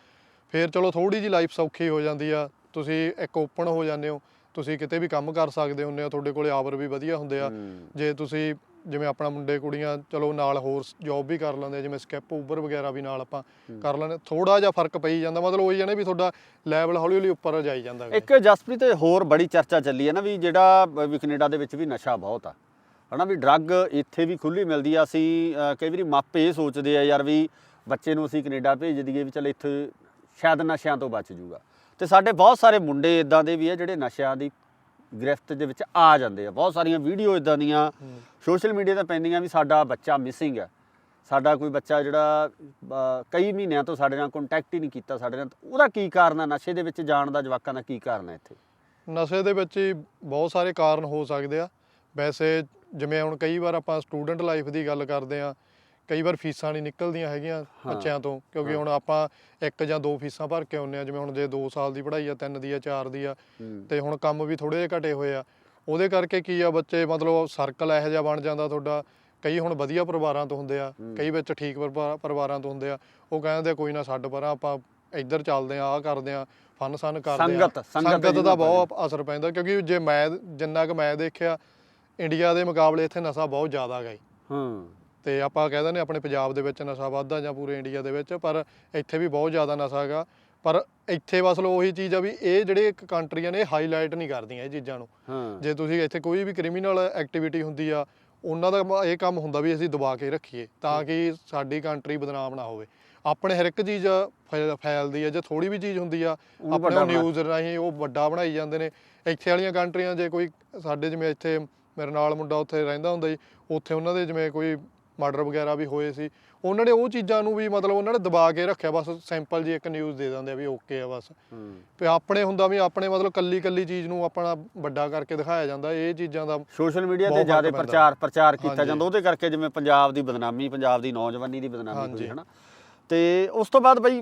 ਫਿਰ ਚਲੋ ਥੋੜੀ ਜੀ ਲਾਈਫ ਸੌਖੀ ਹੋ ਜਾਂਦੀ ਆ। ਤੁਸੀਂ ਇੱਕ ਓਪਨ ਹੋ ਜਾਂਦੇ ਹੋ ਤੁਸੀਂ ਕਿਤੇ ਵੀ ਕੰਮ ਕਰ ਸਕਦੇ ਹੁੰਦੇ ਹੋ ਤੁਹਾਡੇ ਕੋਲੇ ਆਵਰ ਵੀ ਵਧੀਆ ਹੁੰਦੇ ਆ। ਜੇ ਤੁਸੀਂ ਜਿਵੇਂ ਆਪਣਾ ਮੁੰਡੇ ਕੁੜੀਆਂ ਚਲੋ ਨਾਲ ਹੋਰ ਜੌਬ ਵੀ ਕਰ ਲੈਂਦੇ ਆ, ਜਿਵੇਂ ਸਕਿਪ ਉਬਰ ਵਗੈਰਾ ਵੀ ਨਾਲ ਆਪਾਂ ਕਰ ਲੈਂਦੇ ਥੋੜਾ ਜਿਹਾ ਫ਼ਰਕ ਪਈ ਜਾਂਦਾ ਮਤਲਬ ਉਹੀ ਜਾਨੇ ਵੀ ਤੁਹਾਡਾ ਲੈਵਲ ਹੌਲੀ ਹੌਲੀ ਉੱਪਰ ਜਾਈ ਜਾਂਦਾ ਇੱਕ ਜਸਪ੍ਰੀਤ ਹੋਰ ਬੜੀ ਚਰਚਾ ਚੱਲੀ ਹੈ ਨਾ ਵੀ ਜਿਹੜਾ ਵੀ ਕੈਨੇਡਾ ਦੇ ਵਿੱਚ ਵੀ ਨਸ਼ਾ ਬਹੁਤ ਆ। ਹਨਾ ਵੀ ਡਰੱਗ ਇੱਥੇ ਵੀ ਖੁੱਲੀ ਮਿਲਦੀ ਆ ਅਸੀਂ ਕਈ ਵਾਰੀ ਮਾਪੇ ਇਹ ਸੋਚਦੇ ਆ ਯਾਰ ਵੀ ਬੱਚੇ ਨੂੰ ਅਸੀਂ ਕੈਨੇਡਾ ਭੇਜ ਦਈਏ ਵੀ ਚੱਲ ਇੱਥੇ ਸ਼ਾਇਦ ਨਸ਼ਿਆਂ ਤੋਂ ਬਚ ਜੂਗਾ। ਤੇ ਸਾਡੇ ਬਹੁਤ ਸਾਰੇ ਮੁੰਡੇ ਇਦਾਂ ਦੇ ਵੀ ਆ ਜਿਹੜੇ ਨਸ਼ਿਆਂ ਦੀ ਗ੍ਰਿਫਤ ਦੇ ਵਿੱਚ ਆ ਜਾਂਦੇ ਆ। ਬਹੁਤ ਸਾਰੀਆਂ ਵੀਡੀਓ ਇਦਾਂ ਦੀਆਂ ਸੋਸ਼ਲ ਮੀਡੀਆ ਤੇ ਪੈਂਦੀਆਂ ਵੀ ਸਾਡਾ ਬੱਚਾ ਮਿਸਿੰਗ ਹੈ ਸਾਡਾ ਕੋਈ ਬੱਚਾ ਜਿਹੜਾ ਕਈ ਮਹੀਨਿਆਂ ਤੋਂ ਸਾਡੇ ਨਾਲ ਕੰਟੈਕਟ ਹੀ ਨਹੀਂ ਕੀਤਾ ਸਾਡੇ ਨਾਲ। ਉਹਦਾ ਕੀ ਕਾਰਨ ਹੈ ਨਸ਼ੇ ਦੇ ਵਿੱਚ ਜਾਣ ਦਾ ਜਵਾਕਾਂ ਦਾ ਕੀ ਕਾਰਨ ਹੈ ਇੱਥੇ? ਨਸ਼ੇ ਦੇ ਵਿੱਚ ਹੀ ਬਹੁਤ ਸਾਰੇ ਕਾਰਨ ਹੋ ਸਕਦੇ ਆ। ਵੈਸੇ ਜਿਵੇਂ ਹੁਣ ਕਈ ਵਾਰ ਆਪਾਂ ਸਟੂਡੈਂਟ ਲਾਈਫ ਦੀ ਗੱਲ ਕਰਦੇ ਆ ਕਈ ਵਾਰ ਫੀਸਾਂ ਨਹੀਂ ਨਿਕਲਦੀਆਂ ਹੈਗੀਆਂ। ਬੱਚਿਆਂ ਤੋਂ ਕਿਉਂਕਿ। ਹੁਣ ਆਪਾਂ ਇੱਕ ਜਾਂ ਦੋ ਫੀਸਾਂ ਭਰ ਕੇ ਆਉਂਦੇ ਆ ਜਿਵੇਂ ਹੁਣ ਜੇ 2 ਸਾਲ ਦੀ ਪੜ੍ਹਾਈ ਆ 3 ਦੀ ਆ 4 ਦੀ ਆ ਤੇ ਹੁਣ ਕੰਮ ਵੀ ਥੋੜੇ ਜਿਹੇ ਘਟੇ ਹੋਏ ਆ ਉਹਦੇ ਕਰਕੇ ਕੀ ਆ ਬੱਚੇ ਮਤਲਬ ਸਰਕਲ ਇਹੋ ਜਿਹਾ ਬਣ ਜਾਂਦਾ ਤੁਹਾਡਾ ਕਈ ਹੁਣ ਵਧੀਆ ਪਰਿਵਾਰਾਂ ਤੋਂ ਹੁੰਦੇ ਆ। ਕਈ ਵਿੱਚ ਠੀਕ ਪਰਿਵਾ- ਪਰਿਵਾਰਾਂ ਤੋਂ ਹੁੰਦੇ ਆ ਉਹ ਕਹਿੰਦੇ ਆ, ਕੋਈ ਨਾ ਛੱਡ ਪਰਾਂ ਆਪਾਂ ਇੱਧਰ ਚੱਲਦੇ ਆ ਆਹ ਕਰਦੇ ਆ ਫਨ ਸਨ ਕਰਦੇ ਆ ਸੰਗਤ- ਸੰਗਤ ਦਾ ਬਹੁਤ ਅਸਰ ਪੈਂਦਾ ਕਿਉਂਕਿ ਜੇ ਮੈਂ ਜਿੰਨਾ ਕੁ ਮੈਂ ਦੇਖਿਆ ਇੰਡੀਆ ਦੇ ਮੁਕਾਬਲੇ ਇੱਥੇ ਨਸ਼ਾ ਬਹੁਤ ਜ਼ਿਆਦਾ ਜੀ ਹਾਂ ਤੇ ਆਪਾਂ ਕਹਿ ਦਿੰਦੇ ਆਪਣੇ ਪੰਜਾਬ ਦੇ ਵਿੱਚ ਨਸ਼ਾ ਵੱਧਦਾ ਜਾਂ ਪੂਰੇ ਇੰਡੀਆ ਦੇ ਵਿੱਚ ਪਰ ਇੱਥੇ ਵੀ ਬਹੁਤ ਜ਼ਿਆਦਾ ਨਸ਼ਾ ਹੈਗਾ। ਪਰ ਇੱਥੇ ਬਸ ਲੋ ਉਹੀ ਚੀਜ਼ ਆ ਵੀ ਇਹ ਜਿਹੜੇ ਕੰਟਰੀਆਂ ਨੇ ਹਾਈਲਾਈਟ ਨਹੀਂ ਕਰਦੀਆਂ ਇਹ ਚੀਜ਼ਾਂ ਨੂੰ। ਜੇ ਤੁਸੀਂ ਇੱਥੇ ਕੋਈ ਵੀ ਕ੍ਰਿਮੀਨਲ ਐਕਟੀਵਿਟੀ ਹੁੰਦੀ ਆ ਉਹਨਾਂ ਦਾ ਇਹ ਕੰਮ ਹੁੰਦਾ ਵੀ ਅਸੀਂ ਦਬਾ ਕੇ ਰੱਖੀਏ ਤਾਂ ਕਿ ਸਾਡੀ ਕੰਟਰੀ ਬਦਨਾਮ ਨਾ ਹੋਵੇ। ਆਪਣੇ ਹਰ ਇੱਕ ਚੀਜ਼ ਫੈਲ- ਫੈਲਦੀ ਆ ਜੇ ਥੋੜੀ ਵੀ ਚੀਜ਼ ਹੁੰਦੀ ਆ ਆਪਣੇ ਨਿਊਜ਼ ਰਾਹੀਂ ਉਹ ਵੱਡਾ ਬਣਾਈ ਜਾਂਦੇ ਨੇ। ਇੱਥੇ ਵਾਲੀਆਂ ਕੰਟਰੀਆਂ ਜੇ ਕੋਈ ਸਾਡੇ ਜਿਵੇਂ ਇੱਥੇ ਮੇਰੇ ਨਾਲ ਮੁੰਡਾ ਉੱਥੇ ਰਹਿੰਦਾ ਹੁੰਦਾ ਜੀ ਉੱਥੇ ਉਹਨਾਂ ਦੇ ਜਿਵੇਂ ਕੋਈ ਮਰਡਰ ਵਗੈਰਾ ਵੀ ਹੋਏ ਸੀ ਉਹਨਾਂ ਨੇ ਉਹ ਚੀਜ਼ਾਂ ਨੂੰ ਵੀ ਮਤਲਬ ਉਹਨਾਂ ਨੇ ਦਬਾ ਕੇ ਰੱਖਿਆ ਬਸ ਸਿੰਪਲ ਜੀ ਇੱਕ ਨਿਊਜ਼ ਦੇ ਦਿੰਦੇ ਆ ਵੀ ਓਕੇ ਆ ਬਸ। ਤੇ ਆਪਣੇ ਹੁੰਦਾ ਵੀ ਆਪਣੇ ਮਤਲਬ ਕੱਲੀ ਕੱਲੀ ਚੀਜ਼ ਨੂੰ ਆਪਣਾ ਵੱਡਾ ਕਰਕੇ ਦਿਖਾਇਆ ਜਾਂਦਾ ਇਹ ਚੀਜ਼ਾਂ ਦਾ ਸੋਸ਼ਲ ਮੀਡੀਆ ਤੇ ਜ਼ਿਆਦਾ। ਪ੍ਰਚਾਰ ਪ੍ਰਚਾਰ ਕੀਤਾ। ਜਾਂਦਾ ਉਹਦੇ ਕਰਕੇ ਜਿਵੇਂ ਪੰਜਾਬ ਦੀ ਬਦਨਾਮੀ ਪੰਜਾਬ ਦੀ ਨੌਜਵਾਨੀ ਦੀ ਬਦਨਾਮੀ ਹੋਈ ਹਾਂਜੀ। ਹੈ ਨਾ ਤੇ ਉਸ ਤੋਂ ਬਾਅਦ ਬਈ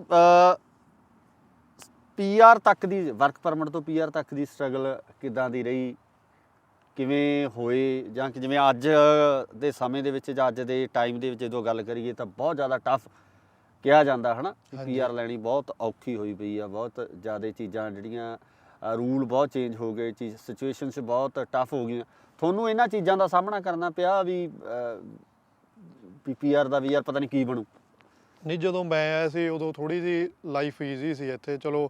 ਪੀਆਰ ਤੱਕ ਦੀ ਵਰਕ ਪਰਮਿਟ ਤੋਂ ਪੀਆਰ ਤੱਕ ਦੀ ਸਟਰਗਲ ਕਿਦਾਂ ਦੀ ਰਹੀ ਕਿਵੇਂ ਹੋਏ ਜਾਂ ਕਿ ਜਿਵੇਂ ਅੱਜ ਦੇ ਸਮੇਂ ਦੇ ਵਿੱਚ ਜਾਂ ਅੱਜ ਦੇ ਟਾਈਮ ਦੇ ਵਿੱਚ ਜਦੋਂ ਗੱਲ ਕਰੀਏ ਤਾਂ ਬਹੁਤ ਜ਼ਿਆਦਾ ਟਫ ਕਿਹਾ ਜਾਂਦਾ ਹਨਾ। ਪੀਆਰ ਲੈਣੀ ਬਹੁਤ ਔਖੀ ਹੋਈ ਪਈ ਆ ਬਹੁਤ ਜ਼ਿਆਦਾ ਚੀਜ਼ਾਂ ਜਿਹੜੀਆਂ ਰੂਲ ਬਹੁਤ ਚੇਂਜ ਹੋ ਗਏ ਚੀਜ਼ ਸਿਚੁਏਸ਼ਨਸ ਬਹੁਤ ਟਫ ਹੋ ਗਈਆਂ। ਤੁਹਾਨੂੰ ਇਹਨਾਂ ਚੀਜ਼ਾਂ ਦਾ ਸਾਹਮਣਾ ਕਰਨਾ ਪਿਆ ਵੀ ਪੀਆਰ ਦਾ ਵੀ ਯਾਰ ਪਤਾ ਨਹੀਂ ਕੀ ਬਣੂ। ਨਹੀਂ ਜਦੋਂ ਮੈਂ ਆਇਆ ਸੀ ਉਦੋਂ ਥੋੜੀ ਜੀ ਲਾਈਫ ਈਜ਼ੀ ਸੀ ਇੱਥੇ। ਚਲੋ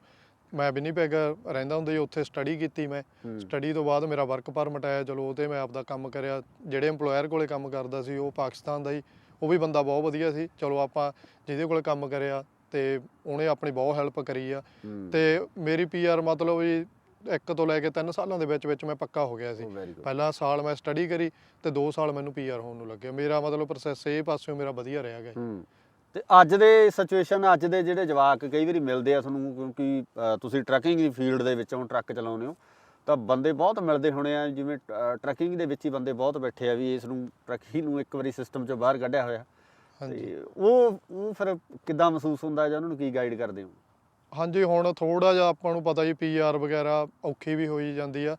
ਮੈਂ ਵਿਨੀਪੈਗ ਰਹਿੰਦਾ ਹੁੰਦਾ ਜੀ ਉੱਥੇ ਸਟੱਡੀ ਕੀਤੀ ਮੈਂ। ਸਟੱਡੀ ਤੋਂ ਬਾਅਦ ਮੇਰਾ ਵਰਕ ਪਰਮਿਟ ਆਇਆ ਚਲੋ ਉਹ ਤੇ ਮੈਂ ਆਪਦਾ ਕੰਮ ਕਰਿਆ। ਜਿਹੜੇ EMPLOYER ਕੋਲੇ ਕੰਮ ਕਰਦਾ ਸੀ ਉਹ ਪਾਕਿਸਤਾਨ ਦਾ ਹੀ ਉਹ ਵੀ ਬੰਦਾ ਬਹੁਤ ਵਧੀਆ ਸੀ। ਚਲੋ ਆਪਾਂ ਜਿਹਦੇ ਕੋਲੇ ਕੰਮ ਕਰਿਆ ਤੇ ਉਹਨੇ ਆਪਣੀ ਬਹੁਤ ਹੈਲਪ ਕਰੀ ਆ। ਤੇ ਮੇਰੀ ਪੀਆਰ ਮਤਲਬ ਵੀ ਇੱਕ ਤੋਂ ਲੈ ਕੇ 3 ਸਾਲਾਂ ਦੇ ਵਿੱਚ ਵਿੱਚ ਮੈਂ ਪੱਕਾ ਹੋ ਗਿਆ ਸੀ. ਪਹਿਲਾ ਸਾਲ ਮੈਂ ਸਟੱਡੀ ਕਰੀ ਤੇ 2 ਸਾਲ ਮੈਨੂੰ ਪੀਆਰ ਹੋਣ ਨੂੰ ਲੱਗਿਆ। ਮੇਰਾ ਮਤਲਬ ਪ੍ਰੋਸੈਸ ਇਹ ਪਾਸਿਓਂ ਮੇਰਾ ਵਧੀਆ ਰਿਹਾ ਗਿਆ ਤੇ ਅੱਜ ਦੇ ਸਿਚੁਏਸ਼ਨ ਅੱਜ ਦੇ ਜਿਹੜੇ ਜਵਾਕ ਕਈ ਵਾਰੀ ਮਿਲਦੇ ਆ ਤੁਹਾਨੂੰ ਕਿਉਂਕਿ ਤੁਸੀਂ ਟਰੱਕਿੰਗ ਦੀ ਫੀਲਡ ਦੇ ਵਿੱਚੋਂ ਟਰੱਕ ਚਲਾਉਂਦੇ ਹੋ ਤਾਂ ਬੰਦੇ ਬਹੁਤ ਮਿਲਦੇ ਹੋਣੇ ਆ ਜਿਵੇਂ ਟਰੱਕਿੰਗ ਦੇ ਵਿੱਚ ਹੀ ਬੰਦੇ ਬਹੁਤ ਬੈਠੇ ਆ ਵੀ ਇਸ ਨੂੰ ਟਰੱਕੀ ਨੂੰ ਇੱਕ ਵਾਰੀ ਸਿਸਟਮ ਚੋਂ ਬਾਹਰ ਕੱਢਿਆ ਹੋਇਆ। ਹਾਂਜੀ। ਉਹ ਉਹ ਫਿਰ ਕਿੱਦਾਂ ਮਹਿਸੂਸ ਹੁੰਦਾ ਜਾਂ ਉਹਨਾਂ ਨੂੰ ਕੀ ਗਾਈਡ ਕਰਦੇ ਹੋ? ਹਾਂਜੀ ਹੁਣ ਥੋੜਾ ਜਿਹਾ ਆਪਾਂ ਨੂੰ ਪਤਾ ਹੀ ਪੀਆਰ ਵਗੈਰਾ ਔਖੀ ਵੀ ਹੋਈ ਜਾਂਦੀ ਆ।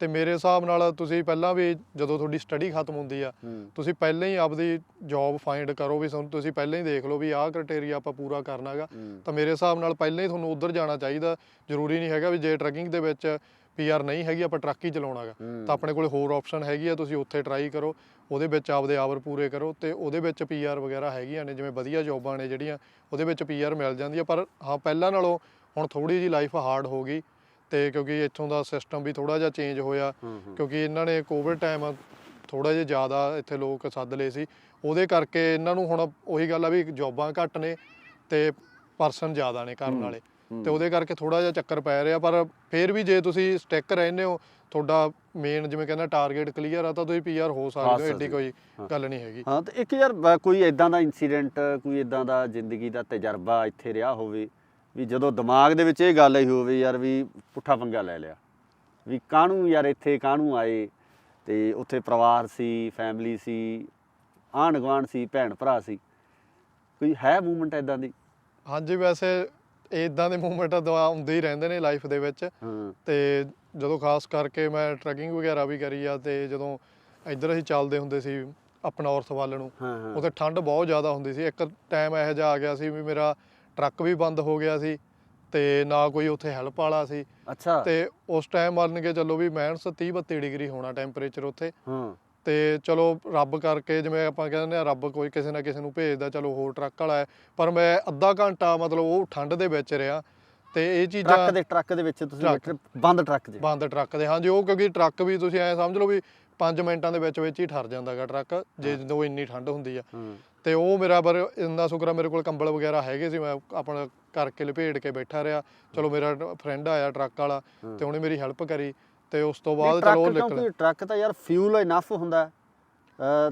ਤੇ ਮੇਰੇ ਹਿਸਾਬ ਨਾਲ ਤੁਸੀਂ ਪਹਿਲਾਂ ਵੀ ਜਦੋਂ ਤੁਹਾਡੀ ਸਟੱਡੀ ਖਤਮ ਹੁੰਦੀ ਆ ਤੁਸੀਂ ਪਹਿਲਾਂ ਹੀ ਆਪਦੀ ਜੌਬ ਫਾਈਂਡ ਕਰੋ ਵੀ ਤੁਹਾਨੂੰ ਤੁਸੀਂ ਪਹਿਲਾਂ ਹੀ ਦੇਖ ਲਓ ਵੀ ਆਹ ਕ੍ਰਾਈਟੇਰੀਆ ਆਪਾਂ ਪੂਰਾ ਕਰਨਾਗਾ ਹੂੰ। ਤਾਂ ਮੇਰੇ ਹਿਸਾਬ ਨਾਲ ਪਹਿਲਾਂ ਹੀ ਤੁਹਾਨੂੰ ਉੱਧਰ ਜਾਣਾ ਚਾਹੀਦਾ। ਜ਼ਰੂਰੀ ਨਹੀਂ ਹੈਗਾ ਵੀ ਜੇ ਟਰੱਕਿੰਗ ਦੇ ਵਿੱਚ ਪੀਆਰ ਨਹੀਂ ਹੈਗੀ ਆਪਾਂ ਟਰੱਕ ਹੀ ਚਲਾਉਣਾਗਾ ਹੂੰ। ਤਾਂ ਆਪਣੇ ਕੋਲੇ ਹੋਰ ਆਪਸ਼ਨ ਹੈਗੀ ਆ ਤੁਸੀਂ ਉੱਥੇ ਟਰਾਈ ਕਰੋ ਉਹਦੇ ਵਿੱਚ ਆਪਦੇ ਆਵਰ ਪੂਰੇ ਕਰੋ ਤੇ ਉਹਦੇ ਵਿੱਚ ਪੀਆਰ ਵਗੈਰਾ ਹੈਗੀਆਂ ਨੇ ਜਿਵੇਂ ਵਧੀਆ ਜੌਬਾਂ ਨੇ ਜਿਹੜੀਆਂ ਉਹਦੇ ਵਿੱਚ ਪੀਆਰ ਮਿਲ ਜਾਂਦੀ ਆ ਪਰ ਹਾਂ ਪਹਿਲਾਂ ਨਾਲੋਂ ਹੁਣ ਥੋੜੀ ਜੀ ਲਾਈਫ ਹਾਰਡ ਹੋ ਗਈ। ਤੇ ਕਿਉਂਕਿ ਇੱਥੋਂ ਦਾ ਸਿਸਟਮ ਵੀ ਥੋੜਾ ਜਿਹਾ ਚੇਂਜ ਹੋਇਆ। ਕਿਉਂਕਿ ਇਹਨਾਂ ਨੇ ਕੋਵਿਡ ਟਾਈਮ ਥੋੜਾ ਜਿਹਾ ਜ਼ਿਆਦਾ ਇੱਥੇ ਲੋਕ ਸੱਦ ਲਏ ਸੀ। ਉਹਦੇ ਕਰਕੇ ਇਹਨਾਂ ਨੂੰ ਹੁਣ ਉਹੀ ਗੱਲ ਆ ਵੀ ਜੌਬਾਂ ਘੱਟ ਨੇ ਤੇ ਪਰਸਨ ਜ਼ਿਆਦਾ ਨੇ ਕਰਨ ਵਾਲੇ। ਤੇ ਉਹਦੇ ਕਰਕੇ ਥੋੜਾ ਜਿਹਾ ਚੱਕਰ ਪੈ ਰਿਹਾ ਪਰ ਫਿਰ ਵੀ ਜੇ ਤੁਸੀਂ ਸਟਿਕ ਰਹਿੰਦੇ ਹੋ ਤੁਹਾਡਾ ਮੇਨ ਜਿਵੇਂ ਕਹਿੰਦਾ ਟਾਰਗੇਟ ਕਲੀਅਰ ਆ ਤਾਂ ਤੁਸੀਂ ਪੀਆਰ ਹੋ ਸਕਦੇ ਹੋ ਐਡੀ ਕੋਈ। ਗੱਲ ਨਹੀਂ ਹੈਗੀ। ਹਾਂ ਤੇ ਇੱਕ ਯਾਰ ਕੋਈ ਇਦਾਂ ਦਾ ਇਨਸੀਡੈਂਟ ਕੋਈ ਇਦਾਂ ਦਾ ਜ਼ਿੰਦਗੀ ਦਾ ਤਜਰਬਾ ਇੱਥੇ ਰਿਹਾ ਹੋਵੇ ਵੀ ਜਦੋਂ ਦਿਮਾਗ ਦੇ ਵਿੱਚ ਇਹ ਗੱਲ ਹੀ ਹੋਵੇ ਯਾਰ ਵੀ ਪੁੱਠਾ ਪੰਗਾ ਲੈ ਲਿਆ ਵੀ ਕਾਹਨੂੰ ਯਾਰ ਇੱਥੇ ਕਾਹਨੂੰ ਆਏ ਤੇ ਉੱਥੇ ਪਰਿਵਾਰ ਸੀ ਫੈਮਿਲੀ ਸੀ ਆਂਢ ਗੁਆਂਢ ਸੀ ਭੈਣ ਭਰਾ ਸੀ ਕੋਈ ਹੈ ਮੂਵਮੈਂਟ ਇਦਾਂ ਦੀ? ਹਾਂਜੀ ਵੈਸੇ ਇਦਾਂ ਦੇ ਮੂਵਮੈਂਟ ਦਵਾ ਹੁੰਦੇ ਹੀ ਰਹਿੰਦੇ ਨੇ ਲਾਈਫ ਦੇ ਵਿੱਚ ਤੇ ਜਦੋਂ ਖਾਸ ਕਰਕੇ ਮੈਂ ਟਰੈਕਿੰਗ ਵਗੈਰਾ ਵੀ ਕਰੀ ਆ ਤੇ ਜਦੋਂ ਇੱਧਰ ਅਸੀਂ ਚੱਲਦੇ ਹੁੰਦੇ ਸੀ ਅਪ ਨਾਰਥ ਵੱਲ ਨੂੰ ਉੱਥੇ ਠੰਡ ਬਹੁਤ ਜ਼ਿਆਦਾ ਹੁੰਦੀ ਸੀ। ਇੱਕ ਟਾਈਮ ਇਹੋ ਜਿਹਾ ਆ ਗਿਆ ਸੀ ਵੀ ਮੇਰਾ ਟਰੱਕ ਵੀ ਬੰਦ ਹੋ ਗਿਆ ਸੀ ਤੇ ਨਾ ਕੋਈ ਉੱਥੇ ਹੈਲਪ ਵਾਲਾ ਸੀ। ਅੱਛਾ। ਤੇ ਉਸ ਟਾਈਮ ਮੰਨ ਕੇ ਚੱਲੋ ਵੀ ਮਾਈਨਸ 30 32 ਡਿਗਰੀ ਹੋਣਾ ਟੈਂਪਰੇਚਰ ਉੱਥੇ। ਹਾਂ। ਤੇ ਚਲੋ ਰੱਬ ਕਰਕੇ ਜਿਵੇਂ ਆਪਾਂ ਕਹਿੰਦੇ ਆ ਰੱਬ ਕੋਈ ਕਿਸੇ ਨਾ ਕਿਸੇ ਨੂੰ ਭੇਜਦਾ ਚਲੋ ਹੋਰ ਟਰੱਕ ਵਾਲਾ ਹੈ। ਪਰ ਮੈਂ ਅੱਧਾ ਘੰਟਾ ਮਤਲਬ ਉਹ ਠੰਡ ਦੇ ਵਿੱਚ ਰਿਹਾ ਤੇ ਇਹ ਚੀਜ਼ਾਂ ਟਰੱਕ ਦੇ ਟਰੱਕ ਦੇ ਵਿੱਚ ਤੁਸੀਂ ਬੰਦ ਟਰੱਕ 'ਚ। ਬੰਦ ਟਰੱਕ ਦੇ। ਹਾਂਜੀ ਉਹ ਕਿਉਂਕਿ ਟਰੱਕ ਵੀ ਤੁਸੀਂ ਐ ਸਮਝ ਲਓ ਵੀ 5 ਮਿੰਟਾਂ ਦੇ ਵਿੱਚ ਵਿੱਚ ਹੀ ਠਰ ਜਾਂਦਾਗਾ ਟਰੱਕ ਜੇ ਜਦੋਂ ਇੰਨੀ ਠੰਡ ਹੁੰਦੀ ਆ। ਤੇ ਉਹ ਮੇਰਾ ਪਰ ਇੰਨਾ ਸ਼ੁਕਰ ਮੇਰੇ ਕੋਲ ਕੰਬਲ ਵਗੈਰਾ ਹੈਗੇ ਸੀ ਮੈਂ ਆਪਣਾ ਕਰਕੇ ਲਪੇਟ ਕੇ ਬੈਠਾ ਰਿਹਾ। ਚਲੋ ਮੇਰਾ ਫਰੈਂਡ ਆਇਆ ਟਰੱਕ ਵਾਲਾ। ਤੇ ਉਹਨੇ ਮੇਰੀ ਹੈਲਪ ਕਰੀ ਤੇ ਉਸ ਤੋਂ ਬਾਅਦ ਚਲੋ ਉਹ ਨਿਕਲ ਟਰੱਕ ਤਾਂ ਯਾਰ ਫਿਊਲ ਇਨਫ ਹੁੰਦਾ।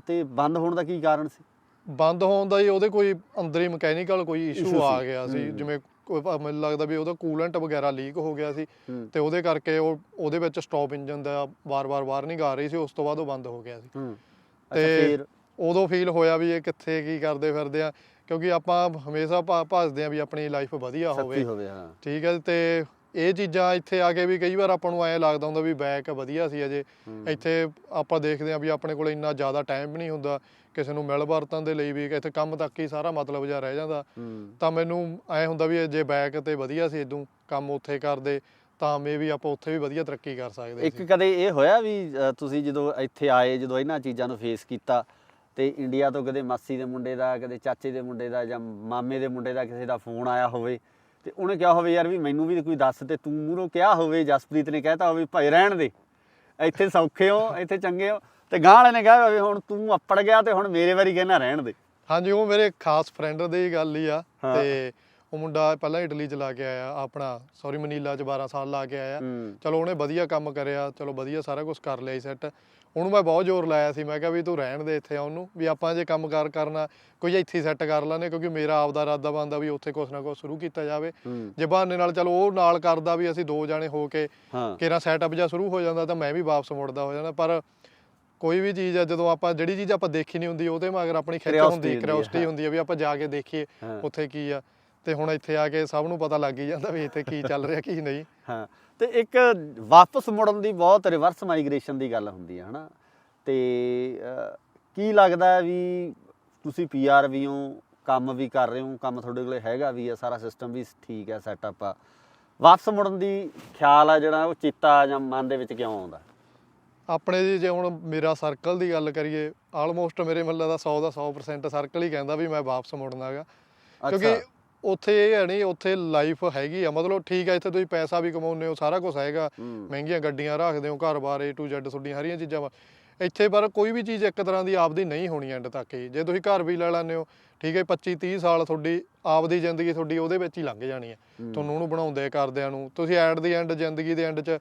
ਤੇ ਬੰਦ ਹੋਣ ਦਾ ਕੀ ਕਾਰਨ ਸੀ? ਬੰਦ ਹੋਣ ਦਾ ਹੀ ਉਹਦੇ ਕੋਈ ਅੰਦਰ ਹੀ ਮਕੈਨੀਕਲ ਕੋਈ ਇਸ਼ੂ ਆ। ਗਿਆ ਸੀ। ਜਿਵੇਂ ਕੋਈ ਮੈਨੂੰ ਲੱਗਦਾ ਵੀ ਉਹਦਾ ਕੂਲੈਂਟ ਵਗੈਰਾ ਲੀਕ ਹੋ ਗਿਆ ਸੀ ਹੂੰ। ਤੇ ਉਹਦੇ ਕਰਕੇ ਉਹ ਉਹਦੇ ਵਿੱਚ ਸਟਾਪ ਇੰਜਨ ਦਾ ਵਾਰ-ਵਾਰ ਵਾਰਨਿੰਗ ਆ ਰਹੀ ਸੀ ਉਸ ਤੋਂ ਬਾਅਦ ਉਹ ਬੰਦ ਹੋ ਗਿਆ ਸੀ। ਹੂੰ। ਅੱਛਾ ਤੇ ਫੇਰ? ਉਦੋਂ ਫੀਲ ਹੋਇਆ ਵੀ ਇਹ ਕਿੱਥੇ ਕੀ ਕਰਦੇ ਫਿਰਦੇ ਆ ਕਿਉਂਕਿ ਆਪਾਂ ਹਮੇਸ਼ਾ ਭਾ- ਭੱਜਦੇ ਆ ਵੀ ਆਪਣੀ ਲਾਈਫ ਵਧੀਆ ਹੋਵੇ। ਹੋਵੇ ਹਾਂ। ਠੀਕ ਹੈ ਤੇ ਇਹ ਚੀਜ਼ਾਂ ਇੱਥੇ ਆ ਕੇ ਵੀ ਕਈ ਵਾਰ ਆਪਾਂ ਨੂੰ ਐਂ ਲੱਗਦਾ ਹੁੰਦਾ ਵੀ ਬੈਕ ਵਧੀਆ ਸੀ ਅਜੇ। ਹੂੰ। ਇੱਥੇ ਆਪਾਂ ਦੇਖਦੇ ਆ ਵੀ ਆਪਣੇ ਕੋਲ ਇੰਨਾ ਜ਼ਿਆਦਾ ਟਾਈਮ ਵੀ ਨਹੀਂ ਹੁੰਦਾ। ਕਿਸੇ ਨੂੰ ਮਿਲ ਵਰਤਨ ਦੇ ਲਈ ਵੀ ਇੱਥੇ ਕੰਮ ਤੱਕ ਹੀ ਸਾਰਾ ਮਤਲਬ ਜਿਹਾ ਰਹਿ ਜਾਂਦਾ। ਹੂੰ। ਤਾਂ ਮੈਨੂੰ ਐ ਹੁੰਦਾ ਵੀ ਜੇ ਬੈਕ ਤੇ ਵਧੀਆ ਸੀ ਇਦੋਂ ਕੰਮ ਉੱਥੇ ਕਰਦੇ ਤਾਂ ਮੇ ਵੀ ਆਪਾਂ ਉੱਥੇ ਵੀ ਵਧੀਆ ਤਰੱਕੀ ਕਰ ਸਕਦੇ ਇੱਕ ਕਦੇ ਇਹ ਹੋਇਆ ਵੀ ਤੁਸੀਂ ਜਦੋਂ ਇੱਥੇ ਆਏ ਜਦੋਂ ਇਹਨਾਂ ਚੀਜ਼ਾਂ ਨੂੰ ਫੇਸ ਕੀਤਾ ਤੇ ਇੰਡੀਆ ਤੋਂ ਕਦੇ ਮਾਸੀ ਦੇ ਮੁੰਡੇ ਦਾ ਕਦੇ ਚਾਚੇ ਦੇ ਮੁੰਡੇ ਦਾ ਜਾਂ ਮਾਮੇ ਦੇ ਮੁੰਡੇ ਦਾ ਕਿਸੇ ਦਾ ਫੋਨ ਆਇਆ ਹੋਵੇ ਤੇ ਉਹਨੇ ਕਿਹਾ ਹੋਵੇ ਯਾਰ ਵੀ ਮੈਨੂੰ ਵੀ ਕੋਈ ਦੱਸ ਤੇ ਤੂੰ ਮੂਹਰੋਂ ਕਿਹਾ ਹੋਵੇ ਜਸਪ੍ਰੀਤ ਨੇ ਕਹਿਤਾ ਹੋਵੇ ਭਾਈ ਰਹਿਣ ਦੇ। ਇੱਥੇ ਸੌਖੇ ਹੋ ਇੱਥੇ ਚੰਗੇ ਹੋ। ਤੇ ਗਾਂ ਵਾਲੇ ਨੇ ਕਿਹਾ ਹੋਵੇ ਹੁਣ ਤੂੰ ਅੱਪੜ ਗਿਆ ਤੇ ਹੁਣ ਮੇਰੇ ਵਾਰੀ ਕਹਿਣਾ ਰਹਿਣ ਦੇ। ਹਾਂਜੀ ਉਹ ਮੇਰੇ ਖਾਸ ਫਰੈਂਡ ਦੀ ਗੱਲ ਹੀ ਆ। ਹਾਂ। ਤੇ ਉਹ ਮੁੰਡਾ ਪਹਿਲਾਂ ਇਟਲੀ ਚ ਲਾ ਕੇ ਆਇਆ ਆਪਣਾ ਸੌਰੀ ਮਨੀਲਾ ਚ 12 ਸਾਲ ਲਾ ਕੇ ਆਇਆ। ਹੂੰ। ਚਲੋ ਉਹਨੇ ਵਧੀਆ ਕੰਮ ਕਰਿਆ ਚਲੋ ਵਧੀਆ ਸਾਰਾ ਕੁਝ ਕਰ ਲਿਆ ਸੈੱਟ ਉਹਨੂੰ ਮੈਂ ਬਹੁਤ ਜ਼ੋਰ ਲਾਇਆ ਸੀ ਮੈਂ ਕਿਹਾ ਵੀ ਤੂੰ ਰਹਿਣ ਦੇ ਇੱਥੇ ਆ ਉਹਨੂੰ ਵੀ ਆਪਾਂ ਜੇ ਕੰਮਕਾਰ ਕਰਨਾ ਕੋਈ ਇੱਥੇ ਸੈੱਟ ਕਰ ਲੈਣੇ ਕਿਉਂਕਿ ਮੇਰਾ ਆਪਦਾ ਇਰਾਦਾ ਬੰਦਾ ਵੀ ਉੱਥੇ ਕੁਛ ਨਾ ਕੁਛ ਸ਼ੁਰੂ ਕੀਤਾ ਜਾਵੇ। ਜੇ ਬਹਾਨੇ ਨਾਲ ਚਲੋ ਉਹ ਨਾਲ ਕਰਦਾ ਵੀ ਅਸੀਂ ਦੋ ਜਾਣੇ ਹੋ ਕੇ ਕੇਰਾ ਸੈਟਅਪ ਜਾਂ ਸ਼ੁਰੂ ਹੋ ਜਾਂਦਾ ਤਾਂ ਮੈਂ ਵੀ ਵਾਪਸ ਮੁੜਦਾ ਹੋ ਜਾਂਦਾ ਪਰ ਕੋਈ ਵੀ ਚੀਜ਼ ਆ ਜਦੋਂ ਆਪਾਂ ਜਿਹੜੀ ਚੀਜ਼ ਆਪਾਂ ਦੇਖੀ ਨਹੀਂ ਹੁੰਦੀ ਉਹਦੇ ਮਗਰ ਆਪਣੀ ਖਿੱਚ ਹੁੰਦੀ ਹਾਂ। ਹੁੰਦੀ ਹੈ ਵੀ ਆਪਾਂ ਜਾ ਕੇ ਦੇਖੀਏ। ਉੱਥੇ ਕੀ ਆ। ਤੇ ਹੁਣ ਇੱਥੇ ਆ ਕੇ ਸਭ ਨੂੰ ਪਤਾ ਲੱਗ ਹੀ ਜਾਂਦਾ ਵੀ ਇੱਥੇ ਕੀ ਚੱਲ ਰਿਹਾ ਕੀ ਨਹੀਂ। ਹਾਂ। ਤੇ ਇੱਕ ਵਾਪਸ ਮੁੜਨ ਦੀ ਬਹੁਤ ਰਿਵਰਸ ਮਾਈਗ੍ਰੇਸ਼ਨ ਦੀ ਗੱਲ ਹੁੰਦੀ ਹੈ ਹਨਾ? ਤੇ ਕੀ ਲੱਗਦਾ ਵੀ ਤੁਸੀਂ ਪੀਆਰ ਵੀ ਹੋ ਕੰਮ ਵੀ ਕਰ ਰਹੇ ਹੋ ਕੰਮ ਤੁਹਾਡੇ ਕੋਲੇ ਹੈਗਾ ਵੀ ਆ ਸਾਰਾ ਸਿਸਟਮ ਵੀ ਠੀਕ ਹੈ ਸੈਟਅਪ ਆ? ਵਾਪਸ ਮੁੜਨ ਦੀ ਖਿਆਲ ਆ ਜਿਹੜਾ ਉਹ ਚਿੱਤਾ ਜਾਂ ਮਨ ਦੇ ਵਿੱਚ ਕਿਉਂ ਆਉਂਦਾ? ਆਪਣੇ ਜੀ ਜੇ ਹੁਣ ਮੇਰਾ ਸਰਕਲ ਦੀ ਗੱਲ ਕਰੀਏ ਆਲਮੋਸਟ ਮੇਰੇ ਮੱਲਾ ਦਾ 100 ਦਾ 100% ਸਰਕਲ ਹੀ ਕਹਿੰਦਾ ਵੀ ਮੈਂ ਵਾਪਸ ਮੁੜਨਾਗਾ ਕਿਉਂਕਿ ਉੱਥੇ ਇਹ ਹੈ ਨਹੀਂ ਉੱਥੇ ਲਾਈਫ ਹੈਗੀ ਆ। ਮਤਲਬ ਠੀਕ ਆ ਇੱਥੇ ਤੁਸੀਂ ਪੈਸਾ ਵੀ ਕਮਾਉਂਦੇ ਹੋ ਸਾਰਾ ਕੁਝ ਹੈਗਾ। ਮਹਿੰਗੀਆਂ ਗੱਡੀਆਂ ਰੱਖਦੇ ਹੋ ਘਰ-ਬਾਰ A to Z ਤੁਹਾਡੀਆਂ ਹਰੀਆਂ ਚੀਜ਼ਾਂ ਵਾ। ਇੱਥੇ ਪਰ ਕੋਈ ਵੀ ਚੀਜ਼ ਇੱਕ ਤਰ੍ਹਾਂ ਦੀ ਆਪਦੀ ਨਹੀਂ ਹੋਣੀ ਐਂਡ ਤੱਕ ਹੀ। ਜੇ ਤੁਸੀਂ ਘਰ ਵੀ ਲੈ ਲੈਂਦੇ ਹੋ ਠੀਕ ਹੈ 25 30 ਸਾਲ ਤੁਹਾਡੀ ਆਪਦੀ ਜ਼ਿੰਦਗੀ ਤੁਹਾਡੀ ਉਹਦੇ ਵਿੱਚ ਹੀ ਲੰਘ ਜਾਣੀ ਹੈ। ਤੁਹਾਨੂੰ ਉਹਨੂੰ ਬਣਾਉਂਦੇ ਕਰਦਿਆਂ ਨੂੰ। ਤੁਸੀਂ ਐਟ ਦੀ ਐਂਡ ਜ਼ਿੰਦਗੀ ਦੇ ਐਂਡ 'ਚ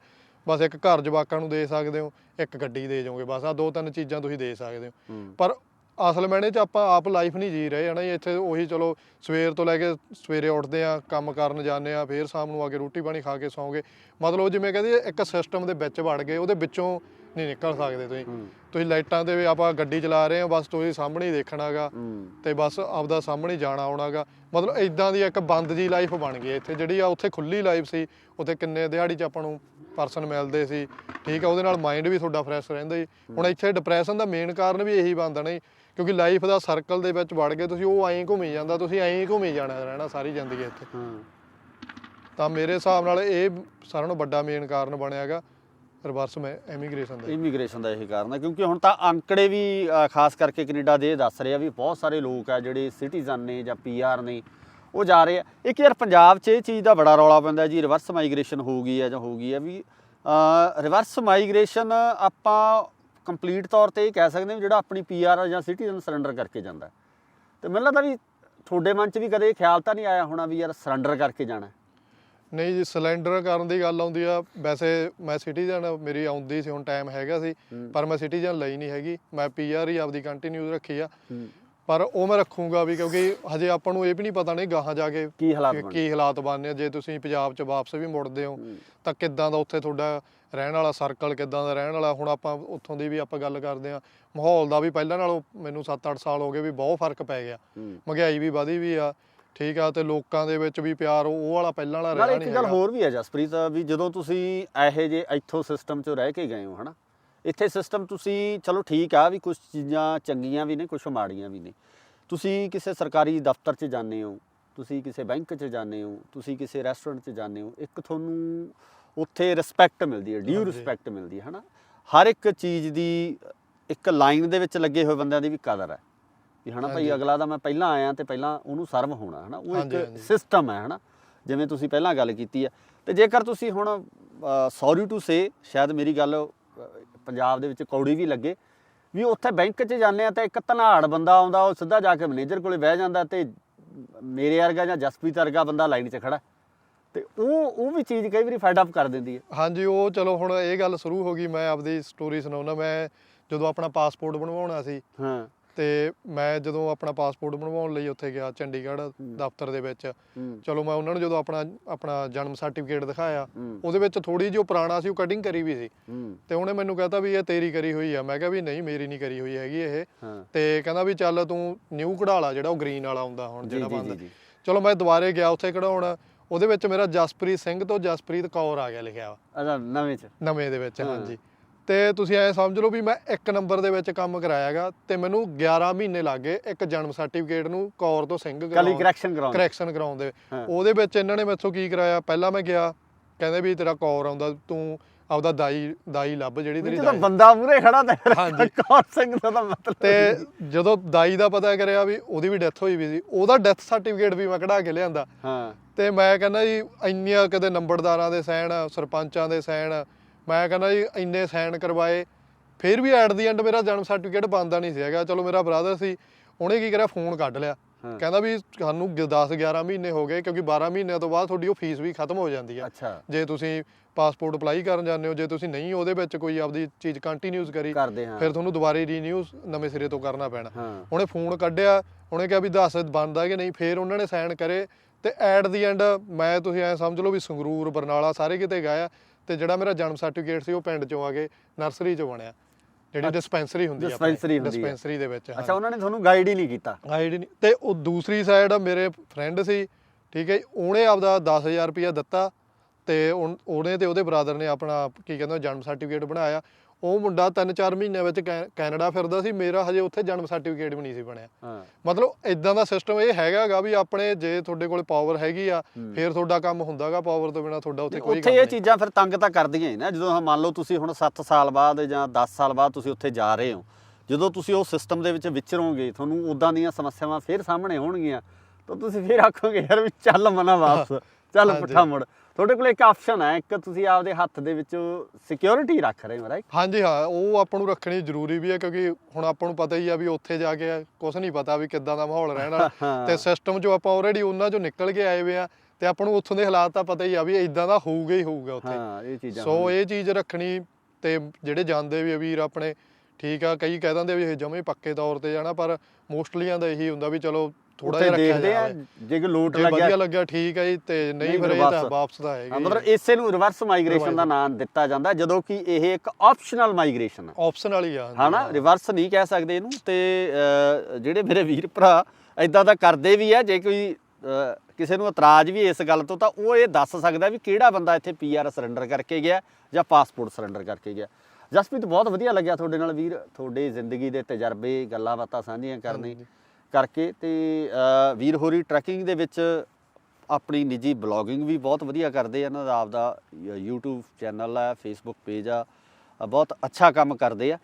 ਬਸ ਇੱਕ ਘਰ ਜਵਾਕਾਂ ਨੂੰ ਦੇ ਸਕਦੇ ਹੋ ਇੱਕ ਗੱਡੀ ਦੇ ਜਾਓਗੇ ਬਸ ਆ ਦੋ ਤਿੰਨ ਚੀਜ਼ਾਂ ਤੁਸੀਂ ਦੇ ਸਕਦੇ ਹੂੰ। ਪਰ ਅਸਲ ਮੈਨੇ ਚ ਆਪਾਂ ਆਪ ਲਾਈਫ ਨਹੀਂ ਜੀ ਰਹੇ ਹਨਾ ਜੀ। ਇੱਥੇ ਉਹੀ ਚਲੋ ਸਵੇਰ ਤੋਂ ਲੈ ਕੇ ਸਵੇਰੇ ਉੱਠਦੇ ਆ ਕੰਮ ਕਰਨ ਜਾਂਦੇ ਆ ਫੇਰ ਸ਼ਾਮ ਨੂੰ ਆ ਕੇ ਰੋਟੀ ਪਾਣੀ ਖਾ ਕੇ ਸੌਂਗੇ। ਮਤਲਬ ਜਿਵੇਂ ਕਹਿੰਦੇ ਇੱਕ ਸਿਸਟਮ ਦੇ ਵਿੱਚ ਵੜ ਗਏ ਉਹਦੇ ਵਿੱਚੋਂ ਨਹੀਂ ਨਿਕਲ ਸਕਦੇ ਤੁਸੀਂ। ਤੁਸੀਂ ਲਾਈਟਾਂ ਤੇ ਵੀ ਆਪਾਂ ਗੱਡੀ ਚਲਾ ਰਹੇ ਆ ਬਸ ਤੁਸੀਂ ਸਾਹਮਣੇ ਹੀ ਦੇਖਣਾਗਾ ਤੇ ਬਸ ਆਪਦਾ ਸਾਹਮਣੇ ਜਾਣਾ ਆਉਣਾਗਾ ਮਤਲਬ ਇਦਾਂ ਦੀ ਇੱਕ ਬੰਦ ਜੀ ਲਾਈਫ ਬਣ ਗਈ ਇੱਥੇ। ਜਿਹੜੀ ਆ ਉੱਥੇ ਖੁੱਲੀ ਲਾਈਫ ਸੀ ਉੱਥੇ ਕਿੰਨੇ ਦਿਹਾੜੀ ਚ ਆਪਾਂ ਨੂੰ ਪਰਸਨ ਮਿਲਦੇ ਸੀ। ਠੀਕ ਆ ਉਹਦੇ ਨਾਲ ਮਾਈਂਡ ਵੀ ਤੁਹਾਡਾ ਫਰੈਸ਼ ਰਹਿੰਦਾ ਸੀ ਹੁਣ ਇੱਥੇ ਡਿਪਰੈਸ਼ਨ ਦਾ ਮੇਨ ਕਾਰਨ ਵੀ ਇਹੀ ਬਣਦਾ ਨਹੀਂ ਕਿਉਂਕਿ ਲਾਈਫ ਦਾ ਸਰਕਲ ਦੇ ਵਿੱਚ ਵੜ ਗਏ ਤੁਸੀਂ ਉਹ ਐਂ ਘੁੰਮੀ ਜਾਂਦਾ ਤੁਸੀਂ ਐਂ ਘੁੰਮੀ ਜਾਣਾ ਰਹਿਣਾ ਸਾਰੀ ਜ਼ਿੰਦਗੀ ਇੱਥੇ। ਹਾਂ। ਤਾਂ ਮੇਰੇ ਹਿਸਾਬ ਨਾਲ ਇਹ ਸਾਰਿਆਂ ਨਾਲੋਂ ਵੱਡਾ ਮੇਨ ਕਾਰਨ ਬਣਿਆ ਹੈਗਾ ਰਿਵਰਸ ਮੈਂ ਇਮੀਗ੍ਰੇਸ਼ਨ ਦਾ। ਇਮੀਗ੍ਰੇਸ਼ਨ ਦਾ ਇਹ ਕਾਰਨ ਹੈ ਕਿਉਂਕਿ ਹੁਣ ਤਾਂ ਅੰਕੜੇ ਵੀ ਖਾਸ ਕਰਕੇ ਕੈਨੇਡਾ ਦੇ ਦੱਸ ਰਹੇ ਆ ਵੀ ਬਹੁਤ ਸਾਰੇ ਲੋਕ ਆ ਜਿਹੜੇ ਸਿਟੀਜ਼ਨ ਨੇ ਜਾਂ ਪੀਆਰ ਨੇ ਉਹ ਜਾ ਰਹੇ ਆ। ਇੱਕ ਯਾਰ ਪੰਜਾਬ 'ਚ ਇਹ ਚੀਜ਼ ਦਾ ਬੜਾ ਰੌਲਾ ਪੈਂਦਾ ਜੀ ਰਿਵਰਸ ਮਾਈਗ੍ਰੇਸ਼ਨ ਹੋ ਗਈ ਹੈ ਜਾਂ ਹੋ ਗਈ ਹੈ ਵੀ ਰਿਵਰਸ ਮਾਈਗ੍ਰੇਸ਼ਨ ਆਪਾਂ ਕੰਪਲੀਟ ਤੌਰ ਤੇ ਇਹ ਕਹਿ ਸਕਦੇ ਹਾਂ ਜਿਹੜਾ ਆਪਣੀ ਪੀਆਰ ਜਾਂ ਸਿਟੀਜ਼ਨ ਸਰੈਂਡਰ ਕਰਕੇ ਜਾਂਦਾ। ਤੇ ਮੈਨੂੰ ਲੱਗਦਾ ਵੀ ਤੁਹਾਡੇ ਮਨ 'ਚ ਵੀ ਕਦੇ ਇਹ ਖਿਆਲ ਤਾਂ ਨਹੀਂ ਆਇਆ ਹੋਣਾ ਵੀ ਯਾਰ ਸਰੈਂਡਰ ਕਰਕੇ ਜਾਣਾ। ਨਹੀਂ ਜੀ ਸਿਲੰਡਰ ਕਰਨ ਦੀ ਗੱਲ ਆਉਂਦੀ ਆ ਵੈਸੇ ਮੈਂ ਸਿਟੀਜ਼ਨ ਮੇਰੀ ਆਉਂਦੀ ਸੀ ਹੁਣ ਟਾਈਮ ਹੈਗਾ ਸੀ। ਪਰ ਮੈਂ ਸਿਟੀਜ਼ਨ ਲਈ ਨਹੀਂ ਹੈਗੀ ਮੈਂ ਪੀਆਰ ਹੀ ਆਪਦੀ ਕੰਟੀਨਿਊ ਰੱਖੀ ਆ ਪਰ ਉਹ ਮੈਂ ਰੱਖੂੰਗਾ ਵੀ ਕਿਉਂਕਿ ਹਜੇ ਆਪਾਂ ਨੂੰ ਇਹ ਵੀ ਨਹੀਂ ਪਤਾ ਨਹੀਂ ਗਾਹਾਂ ਜਾ ਕੇ ਕੀ ਹਾਲਾਤ ਕਿ ਬਣੇ ਕੀ ਹਾਲਾਤ ਬਣਨੇ ਆ। ਜੇ ਤੁਸੀਂ ਪੰਜਾਬ 'ਚ ਵਾਪਸ ਵੀ ਮੁੜਦੇ ਹੋ ਹੂੰ। ਤਾਂ ਕਿੱਦਾਂ ਦਾ ਉੱਥੇ ਤੁਹਾਡਾ ਰਹਿਣ ਵਾਲਾ ਸਰਕਲ ਕਿੱਦਾਂ ਦਾ ਰਹਿਣ ਵਾਲਾ? ਹੁਣ ਆਪਾਂ ਉੱਥੋਂ ਦੀ ਵੀ ਆਪਾਂ ਗੱਲ ਕਰਦੇ ਆ ਮਾਹੌਲ ਦਾ ਵੀ ਪਹਿਲਾਂ ਨਾਲੋਂ ਮੈਨੂੰ 7-8 ਸਾਲ ਹੋ ਗਏ ਵੀ ਬਹੁਤ ਫ਼ਰਕ ਪੈ ਗਿਆ। ਹੂੰ। ਮਹਿੰਗਾਈ ਵੀ ਵਧੀ ਵੀ ਆ ਠੀਕ ਆ ਤੇ ਲੋਕਾਂ ਦੇ ਵਿੱਚ ਵੀ ਪਿਆਰ ਉਹ ਉਹ ਵਾਲਾ ਪਹਿਲਾਂ ਵਾਲਾ ਨਾਲੇ ਰਿਹਾ ਇੱਕ ਨਹੀਂ ਗੱਲ ਹੈਗਾ। ਹੋਰ ਵੀ ਹੈ ਜਸਪ੍ਰੀਤ ਵੀ ਜਦੋਂ ਤੁਸੀਂ ਇਹੋ ਜੇ ਇੱਥੋਂ ਸਿਸਟਮ 'ਚ ਰਹਿ ਕੇ ਗਏ ਹੋ ਹਨਾ? ਇੱਥੇ ਸਿਸਟਮ ਤੁਸੀਂ ਚਲੋ ਠੀਕ ਆ ਵੀ ਕੁਝ ਚੀਜ਼ਾਂ ਚੰਗੀਆਂ ਵੀ ਨੇ ਕੁਝ ਮਾੜੀਆਂ ਵੀ ਨੇ ਤੁਸੀਂ ਕਿਸੇ ਸਰਕਾਰੀ ਦਫ਼ਤਰ 'ਚ ਜਾਂਦੇ ਹੋ ਤੁਸੀਂ ਕਿਸੇ ਬੈਂਕ 'ਚ ਜਾਂਦੇ ਹੋ ਤੁਸੀਂ ਕਿਸੇ ਰੈਸਟੋਰੈਂਟ 'ਚ ਜਾਂਦੇ ਹੋ ਇੱਕ ਤੁਹਾਨੂੰ ਉੱਥੇ ਰਿਸਪੈਕਟ ਮਿਲਦੀ ਹੈ ਡਿਊ। ਰਿਸਪੈਕਟ ਮਿਲਦੀ ਹੈ ਹਨਾ ਹਰ ਇੱਕ ਚੀਜ਼ ਦੀ ਇੱਕ ਲਾਈਨ ਦੇ ਵਿੱਚ ਲੱਗੇ ਹੋਏ ਬੰਦਿਆਂ ਦੀ ਵੀ ਕਦਰ ਹੈ ਵੀ ਹਨਾ ਭਾਈ। ਅਗਲਾ ਦਾ ਮੈਂ ਪਹਿਲਾਂ ਆਇਆ ਤੇ ਪਹਿਲਾਂ ਉਹਨੂੰ ਸਰਵ ਹੋਣਾ ਹਨਾ ਉਹ ਇੱਕ। ਸਿਸਟਮ ਹੈ ਹਨਾ ਜਿਵੇਂ ਤੁਸੀਂ ਪਹਿਲਾਂ ਗੱਲ ਕੀਤੀ ਹੈ ਤੇ ਜੇਕਰ ਤੁਸੀਂ ਹੁਣ ਸੌਰੀ ਟੂ ਸੇ ਸ਼ਾਇਦ ਮੇਰੀ ਗੱਲ ਪੰਜਾਬ ਦੇ ਵਿੱਚ ਕੌੜੀ ਵੀ ਲੱਗੇ। ਵੀ ਉੱਥੇ ਬੈਂਕ 'ਚ ਜਾਂਦੇ ਆ ਤਾਂ ਇੱਕ ਧਨਾੜ ਬੰਦਾ ਆਉਂਦਾ ਉਹ ਸਿੱਧਾ ਜਾ ਕੇ ਮੈਨੇਜਰ ਕੋਲੇ ਬਹਿ ਜਾਂਦਾ ਤੇ ਮੇਰੇ ਵਰਗਾ ਜਾਂ ਜਸਪ੍ਰੀਤ ਵਰਗਾ ਬੰਦਾ ਲਾਈਨ 'ਚ ਖੜਾ। ਤੇ ਉਹ ਉਹ ਵੀ ਚੀਜ਼ ਕਈ ਵਾਰੀ ਫੈਡ ਅਪ ਕਰ ਦਿੰਦੀ ਹੈ। ਹਾਂਜੀ ਉਹ ਚਲੋ ਹੁਣ ਇਹ ਗੱਲ ਸ਼ੁਰੂ ਹੋ ਗਈ ਮੈਂ ਆਪਦੀ ਸਟੋਰੀ ਸੁਣਾਉਣਾ ਮੈਂ ਜਦੋਂ ਆਪਣਾ ਪਾਸਪੋਰਟ ਬਣਵਾਉਣਾ ਸੀ ਹਾਂ। ਤੇ ਮੈਂ ਜਦੋਂ ਆਪਣਾ ਪਾਸਪੋਰਟ ਬਣਵਾਉਣ ਲਈ ਉੱਥੇ ਗਿਆ ਚੰਡੀਗੜ੍ਹ ਦਫ਼ਤਰ ਦੇ ਵਿੱਚ ਚਲੋ ਮੈਂ ਉਹਨਾਂ ਨੂੰ ਜਦੋਂ ਆਪਣਾ ਆਪਣਾ ਜਨਮ ਸਰਟੀਫਿਕੇਟ ਦਿਖਾਇਆ ਉਹਦੇ ਵਿੱਚ ਥੋੜੀ ਜਿਹੀ ਪੁਰਾਣਾ ਸੀ ਉਹ ਕਟਿੰਗ ਕਰੀ ਵੀ ਸੀ। ਤੇ ਉਹਨੇ ਮੈਨੂੰ ਕਹਤਾ ਵੀ ਇਹ ਤੇਰੀ ਕਰੀ ਹੋਈ ਆ। ਮੈਂ ਕਿਹਾ ਵੀ ਨਹੀਂ ਮੇਰੀ ਨਹੀਂ ਕਰੀ ਹੋਈ ਹੈਗੀ ਇਹ। ਤੇ ਕਹਿੰਦਾ ਵੀ ਚੱਲ ਤੂੰ ਨਿਊ ਕਢਾ ਲਾ ਜਿਹੜਾ ਉਹ ਗ੍ਰੀਨ ਵਾਲਾ ਆਉਂਦਾ ਹੁਣ ਜਿਹੜਾ ਬੰਦ ਚਲੋ ਮੈਂ ਦੁਬਾਰੇ ਗਿਆ ਉੱਥੇ ਕਢਾਉਣ। ਉਹਦੇ ਵਿੱਚ ਮੇਰਾ ਜਸਪ੍ਰੀਤ ਸਿੰਘ ਤੋਂ ਜਸਪ੍ਰੀਤ ਕੌਰ ਆ ਗਿਆ ਲਿਖਿਆ ਵਾ। ਅਜਾ ਨਵੇਂ 'ਚ। ਨਵੇਂ ਦੇ ਵਿੱਚ। ਹਾਂਜੀ। ਤੇ ਤੁਸੀਂ ਐ ਸਮਝ ਲਓ ਵੀ ਮੈਂ ਇੱਕ ਨੰਬਰ ਦੇ ਵਿੱਚ ਕੰਮ ਕਰਾਇਆਗਾ ਤੇ ਮੈਨੂੰ 11 ਮਹੀਨੇ ਲੱਗ ਇੱਕ ਜਨਮ ਸਰਟੀਫਿਕੇਟ ਨੂੰ ਕੌਰ ਤੋਂ ਸਿੰਘ ਕੱਲੀ ਕਰੈਕਸ਼ਨ ਕਰਾਉਣ ਕਰੈਕਸ਼ਨ ਕਰਾਉਂਦੇ ਹਾਂ। ਉਹਦੇ ਵਿੱਚ ਇਹਨਾਂ ਨੇ ਮੈਥੋਂ ਕੀ ਕਰਾਇਆ? ਪਹਿਲਾਂ ਮੈਂ ਗਿਆ ਕਹਿੰਦੇ ਵੀ ਤੇਰਾ ਕੌਰ ਆਉਂਦਾ ਤੂੰ ਆਪਦਾ ਦਾਈ ਦਾਈ ਲੱਭ ਜਿਹੜੀ ਤੇਰੀ ਦਾਈ। ਬੰਦਾ ਮੂਰੇ ਖੜਾ ਤਾਂ ਹਾਂਜੀ। ਕੌਰ ਸਿੰਘ ਦਾ ਤਾਂ ਮਤਲਬ ਤੇ ਜਦੋਂ ਦਾਈ ਦਾ ਪਤਾ ਕਰਿਆ ਵੀ ਉਹਦੀ ਵੀ ਡੈਥ ਹੋਈ ਵੀ ਸੀ ਉਹਦਾ ਡੈਥ ਸਰਟੀਫਿਕੇਟ ਵੀ ਮੈਂ ਕਢਾ ਕੇ ਲਿਆਂਦਾ। ਹਾਂ। ਤੇ ਮੈਂ ਕਹਿੰਦਾ ਜੀ ਇੰਨੀਆਂ ਕਦੇ ਨੰਬਰਦਾਰਾਂ ਦੇ ਸਾਈਨ ਸਰਪੰਚਾਂ ਦੇ ਸਾਈਨ ਮੈਂ ਕਹਿੰਦਾ ਜੀ ਇੰਨੇ ਸਾਈਨ ਕਰਵਾਏ ਫਿਰ ਵੀ ਐਟ ਦੀ ਐਂਡ ਮੇਰਾ ਜਨਮ ਸਰਟੀਫਿਕੇਟ ਬਣਦਾ ਨਹੀਂ ਸੀ ਹੈਗਾ। ਚਲੋ ਮੇਰਾ ਬ੍ਰਦਰ ਸੀ ਉਹਨੇ ਕੀ ਕਰਿਆ ਫੋਨ ਕੱਢ ਲਿਆ। ਹਾਂ। ਕਹਿੰਦਾ ਵੀ ਸਾਨੂੰ 10 11 ਮਹੀਨੇ ਹੋ ਗਏ ਕਿਉਂਕਿ 12 ਮਹੀਨਿਆਂ ਤੋਂ ਬਾਅਦ ਤੁਹਾਡੀ ਉਹ ਫੀਸ ਵੀ ਖਤਮ ਹੋ ਜਾਂਦੀ ਅੱਛਾ। ਜੇ ਤੁਸੀਂ ਪਾਸਪੋਰਟ ਅਪਲਾਈ ਕਰਨ ਜਾਂਦੇ ਹੋ ਜੇ ਤੁਸੀਂ ਨਹੀਂ ਉਹਦੇ ਵਿੱਚ ਕੋਈ ਆਪਦੀ ਚੀਜ਼ ਕੰਟੀਨਿਊਸ ਕਰੀ ਹਾਂ। ਫਿਰ ਤੁਹਾਨੂੰ ਦੁਬਾਰੇ ਰੀਨਿਊ ਨਵੇਂ ਸਿਰੇ ਤੋਂ ਕਰਨਾ ਪੈਣਾ। ਹਾਂ। ਉਹਨੇ ਫੋਨ ਕੱਢਿਆ ਉਹਨੇ ਕਿਹਾ ਵੀ ਦੱਸ ਬਣਦਾ ਕਿ ਨਹੀਂ ਫਿਰ ਉਹਨਾਂ ਨੇ ਸਾਈਨ ਕਰੇ ਤੇ ਐਟ ਦੀ ਐਂਡ ਮੈਂ ਤੁਸੀਂ ਐ ਸਮਝ ਲਓ ਵੀ ਸੰਗਰੂਰ ਬਰਨਾਲਾ ਸਾਰੇ ਕਿਤੇ ਗਿਆ ਤੇ ਜਿਹੜਾ ਮੇਰਾ ਜਨਮ ਸਰਟੀਫਿਕੇਟ ਸੀ ਉਹ ਪਿੰਡ ਚੋਂ ਆ ਕੇ ਨਰਸਰੀ ਚੋਂ ਬਣਿਆ। ਜਿਹੜੀ ਡਿਸਪੈਂਸਰੀ ਹੁੰਦੀ ਆ Dispensary ਹੁੰਦੀ ਆ। ਡਿਸਪੈਂਸਰੀ ਦੇ ਵਿੱਚ ਅੱਛਾ ਉਹਨਾਂ ਨੇ ਤੁਹਾਨੂੰ ਗਾਈਡ ਹੀ ਨਹੀਂ ਕੀਤਾ? ਆਈਡੀ ਨਹੀਂ। ਤੇ ਉਹ ਦੂਸਰੀ ਸਾਈਡ ਮੇਰੇ ਫਰੈਂਡ ਸੀ ਠੀਕ ਹੈ ਜੀ, ਉਹਨੇ ਆਪਦਾ 10000 ਰੁਪਇਆ ਦਿੱਤਾ ਤੇ ਉਨ- ਉਹਨੇ ਤੇ ਉਹਦੇ ਬ੍ਰਦਰ ਨੇ ਆਪਣਾ ਕੀ ਕਹਿੰਦੇ ਜਨਮ ਸਰਟੀਫਿਕੇਟ ਬਣਾਇਆ। ਉਹ ਮੁੰਡਾ 3-4 ਮਹੀਨਿਆਂ ਵਿੱਚ ਕੈਨੇਡਾ ਫਿਰਦਾ ਸੀ ਮੇਰਾ ਹਜੇ ਉੱਥੇ ਜਨਮ ਸਰਟੀਫਿਕੇਟ ਵੀ ਨਹੀਂ ਸੀ ਬਣਿਆ ਹਾਂ ਮਤਲਬ ਇਦਾਂ ਦਾ ਸਿਸਟਮ ਇਹ ਹੈਗਾਗਾ ਵੀ ਆਪਣੇ ਜੇ ਤੁਹਾਡੇ ਕੋਲ ਪਾਵਰ ਹੈਗੀ ਆ। ਫਿਰ ਤੁਹਾਡਾ ਕੰਮ ਹੁੰਦਾਗਾ ਪਾਵਰ ਤੋਂ ਬਿਨਾ ਤੁਹਾਡਾ ਉੱਥੇ ਕੋਈ ਉੱਥੇ ਇਹ ਚੀਜ਼ਾਂ ਫਿਰ ਤੰਗ ਤਾਂ ਕਰਦੀਆਂ ਹੀ ਨਾ ਜਦੋਂ ਮੰਨ ਲਓ ਤੁਸੀਂ ਹੁਣ 7 ਸਾਲ ਬਾਅਦ ਜਾਂ 10 ਸਾਲ ਬਾਅਦ ਤੁਸੀਂ ਉੱਥੇ ਜਾ ਰਹੇ ਹੋ ਜਦੋਂ ਤੁਸੀਂ ਉਹ ਸਿਸਟਮ ਦੇ ਵਿੱਚ ਵਿਚਰੋਗੇ ਤੁਹਾਨੂੰ ਉਦਾਂ ਦੀਆਂ ਸਮੱਸਿਆਵਾਂ ਫਿਰ ਸਾਹਮਣੇ ਹੋਣਗੀਆਂ ਤਾਂ ਤੁਸੀਂ ਫਿਰ ਆਖੋਗੇ ਯਾਰ ਵੀ ਚੱਲ ਮਨਾ ਵਾਪਸ ਚੱਲ। ਪੁੱਠਾ ਮੁੜ ਤੁਹਾਡੇ ਕੋਲ ਇੱਕ ਆਪਸ਼ਨ ਹੈ ਇੱਕ ਤੁਸੀਂ ਆਪਦੇ ਹੱਥ ਦੇ ਵਿੱਚ ਸਿਕਿਉਰਿਟੀ ਰੱਖ ਰਹੇ ਹੋ ਰਾਈਟ ਹਾਂਜੀ ਹਾਂ ਉਹ ਆਪਾਂ ਨੂੰ ਰੱਖਣੀ ਜ਼ਰੂਰੀ ਵੀ ਹੈ ਕਿਉਂਕਿ ਹੁਣ ਆਪਾਂ ਨੂੰ ਪਤਾ ਹੀ ਆ ਵੀ ਉੱਥੇ ਜਾ ਕੇ ਕੁਝ ਨਹੀਂ ਪਤਾ ਵੀ ਕਿੱਦਾਂ ਦਾ ਮਾਹੌਲ ਰਹਿਣ। ਤੇ ਸਿਸਟਮ ਚੋਂ ਆਪਾਂ ਆਲਰੇਡੀ ਉਹਨਾਂ ਚੋਂ ਨਿਕਲ ਕੇ ਆਏ ਵੇ ਆ ਤੇ ਆਪਾਂ ਨੂੰ ਉੱਥੋਂ ਦੇ ਹਾਲਾਤ ਤਾਂ ਪਤਾ ਹੀ ਆ ਵੀ ਇਦਾਂ ਦਾ ਹੋਊਗਾ ਹੀ ਹੋਊਗਾ ਉੱਥੇ। ਹਾਂ ਇਹ ਚੀਜ਼ਾਂ ਸੋ ਇਹ ਚੀਜ਼ ਰੱਖਣੀ ਤੇ ਜਿਹੜੇ ਜਾਂਦੇ ਵੀ ਵੀਰ ਆਪਣੇ ਠੀਕ ਆ ਕਈ ਕਹਿ ਦਿੰਦੇ ਵੀ ਇਹ ਜਮੇ ਪੱਕੇ ਤੌਰ ਤੇ ਜਾਣਾ ਪਰ ਮੋਸਟਲੀਆਂ ਦਾ ਇਹੀ ਹੁੰਦਾ ਵੀ ਚਲੋ ਥੋੜਾ ਜਿਹਾ ਰੱਖਿਆ ਦੇਖਦੇ ਆ ਜੇ ਕੋਈ ਲੋਟ ਜੇ ਵਧੀਆ ਲੱਗਿਆ ਲੱਗਿਆ ਠੀਕ ਹੈ ਜੀ ਤੇ ਨਹੀਂ ਫਿਰ ਇਹ ਤਾਂ ਵਾਪਸ। ਦਾ ਹਾਂ, ਮਤਲਬ ਇਸੇ ਨੂੰ ਰਿਵਰਸ ਮਾਈਗ੍ਰੇਸ਼ਨ ਦਾ। ਨਾਮ ਦਿੱਤਾ ਜਾਂਦਾ ਜਦੋਂ ਕਿ ਇਹ ਇੱਕ ਆਪਸ਼ਨਲ ਮਾਈਗ੍ਰੇਸ਼ਨ ਹੈ ਆਪਸ਼ਨ ਵਾਲੀ ਆ ਹਨਾ ਰਿਵਰਸ ਨਹੀਂ ਕਹਿ ਸਕਦੇ ਇਹਨੂੰ ਤੇ ਜਿਹੜੇ ਮੇਰੇ ਵੀਰ ਭਰਾ ਇਦਾਂ ਦਾ ਕਰਦੇ ਵੀ ਆ ਜੇ ਕੋਈ ਕਿਸੇ ਨੂੰ ਇਤਰਾਜ਼ ਵੀ ਇਸ ਗੱਲ ਤੋਂ ਤਾਂ ਉਹ ਇਹ ਦੱਸ ਸਕਦਾ ਵੀ ਕਿਹੜਾ ਬੰਦਾ ਇੱਥੇ ਪੀਆਰ ਸਰੈਂਡਰ ਕਰਕੇ ਗਿਆ ਜਾਂ ਪਾਸਪੋਰਟ ਸਰੈਂਡਰ ਕਰਕੇ ਗਿਆ ਜਸਪ੍ਰੀਤ ਬਹੁਤ ਵਧੀਆ ਲੱਗਿਆ ਤੁਹਾਡੇ ਨਾਲ ਵੀਰ ਤੁਹਾਡੇ ਜ਼ਿੰਦਗੀ ਦੇ ਤਜਰਬੇ ਗੱਲਾਂ ਬਾਤਾਂ ਸਾਂਝੀਆਂ ਕਰਨੇ। ਕਰਕੇ ਤੇ ਵੀਰ ਹੋਰੀ ਟਰੈਕਿੰਗ ਦੇ ਵਿੱਚ ਆਪਣੀ ਨਿੱਜੀ ਬਲੌਗਿੰਗ ਵੀ ਬਹੁਤ ਵਧੀਆ ਕਰਦੇ ਆ ਇਹਨਾਂ ਦਾ ਆਪਦਾ YouTube ਚੈਨਲ ਹੈ Facebook ਪੇਜ ਆ ਬਹੁਤ ਅੱਛਾ ਕੰਮ ਕਰਦੇ ਆ।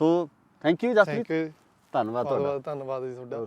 So thank you Jaspreet thank you ਧੰਨਵਾਦ ਤੁਹਾਡਾ। ਧੰਨਵਾਦ ਜੀ ਤੁਹਾਡਾ।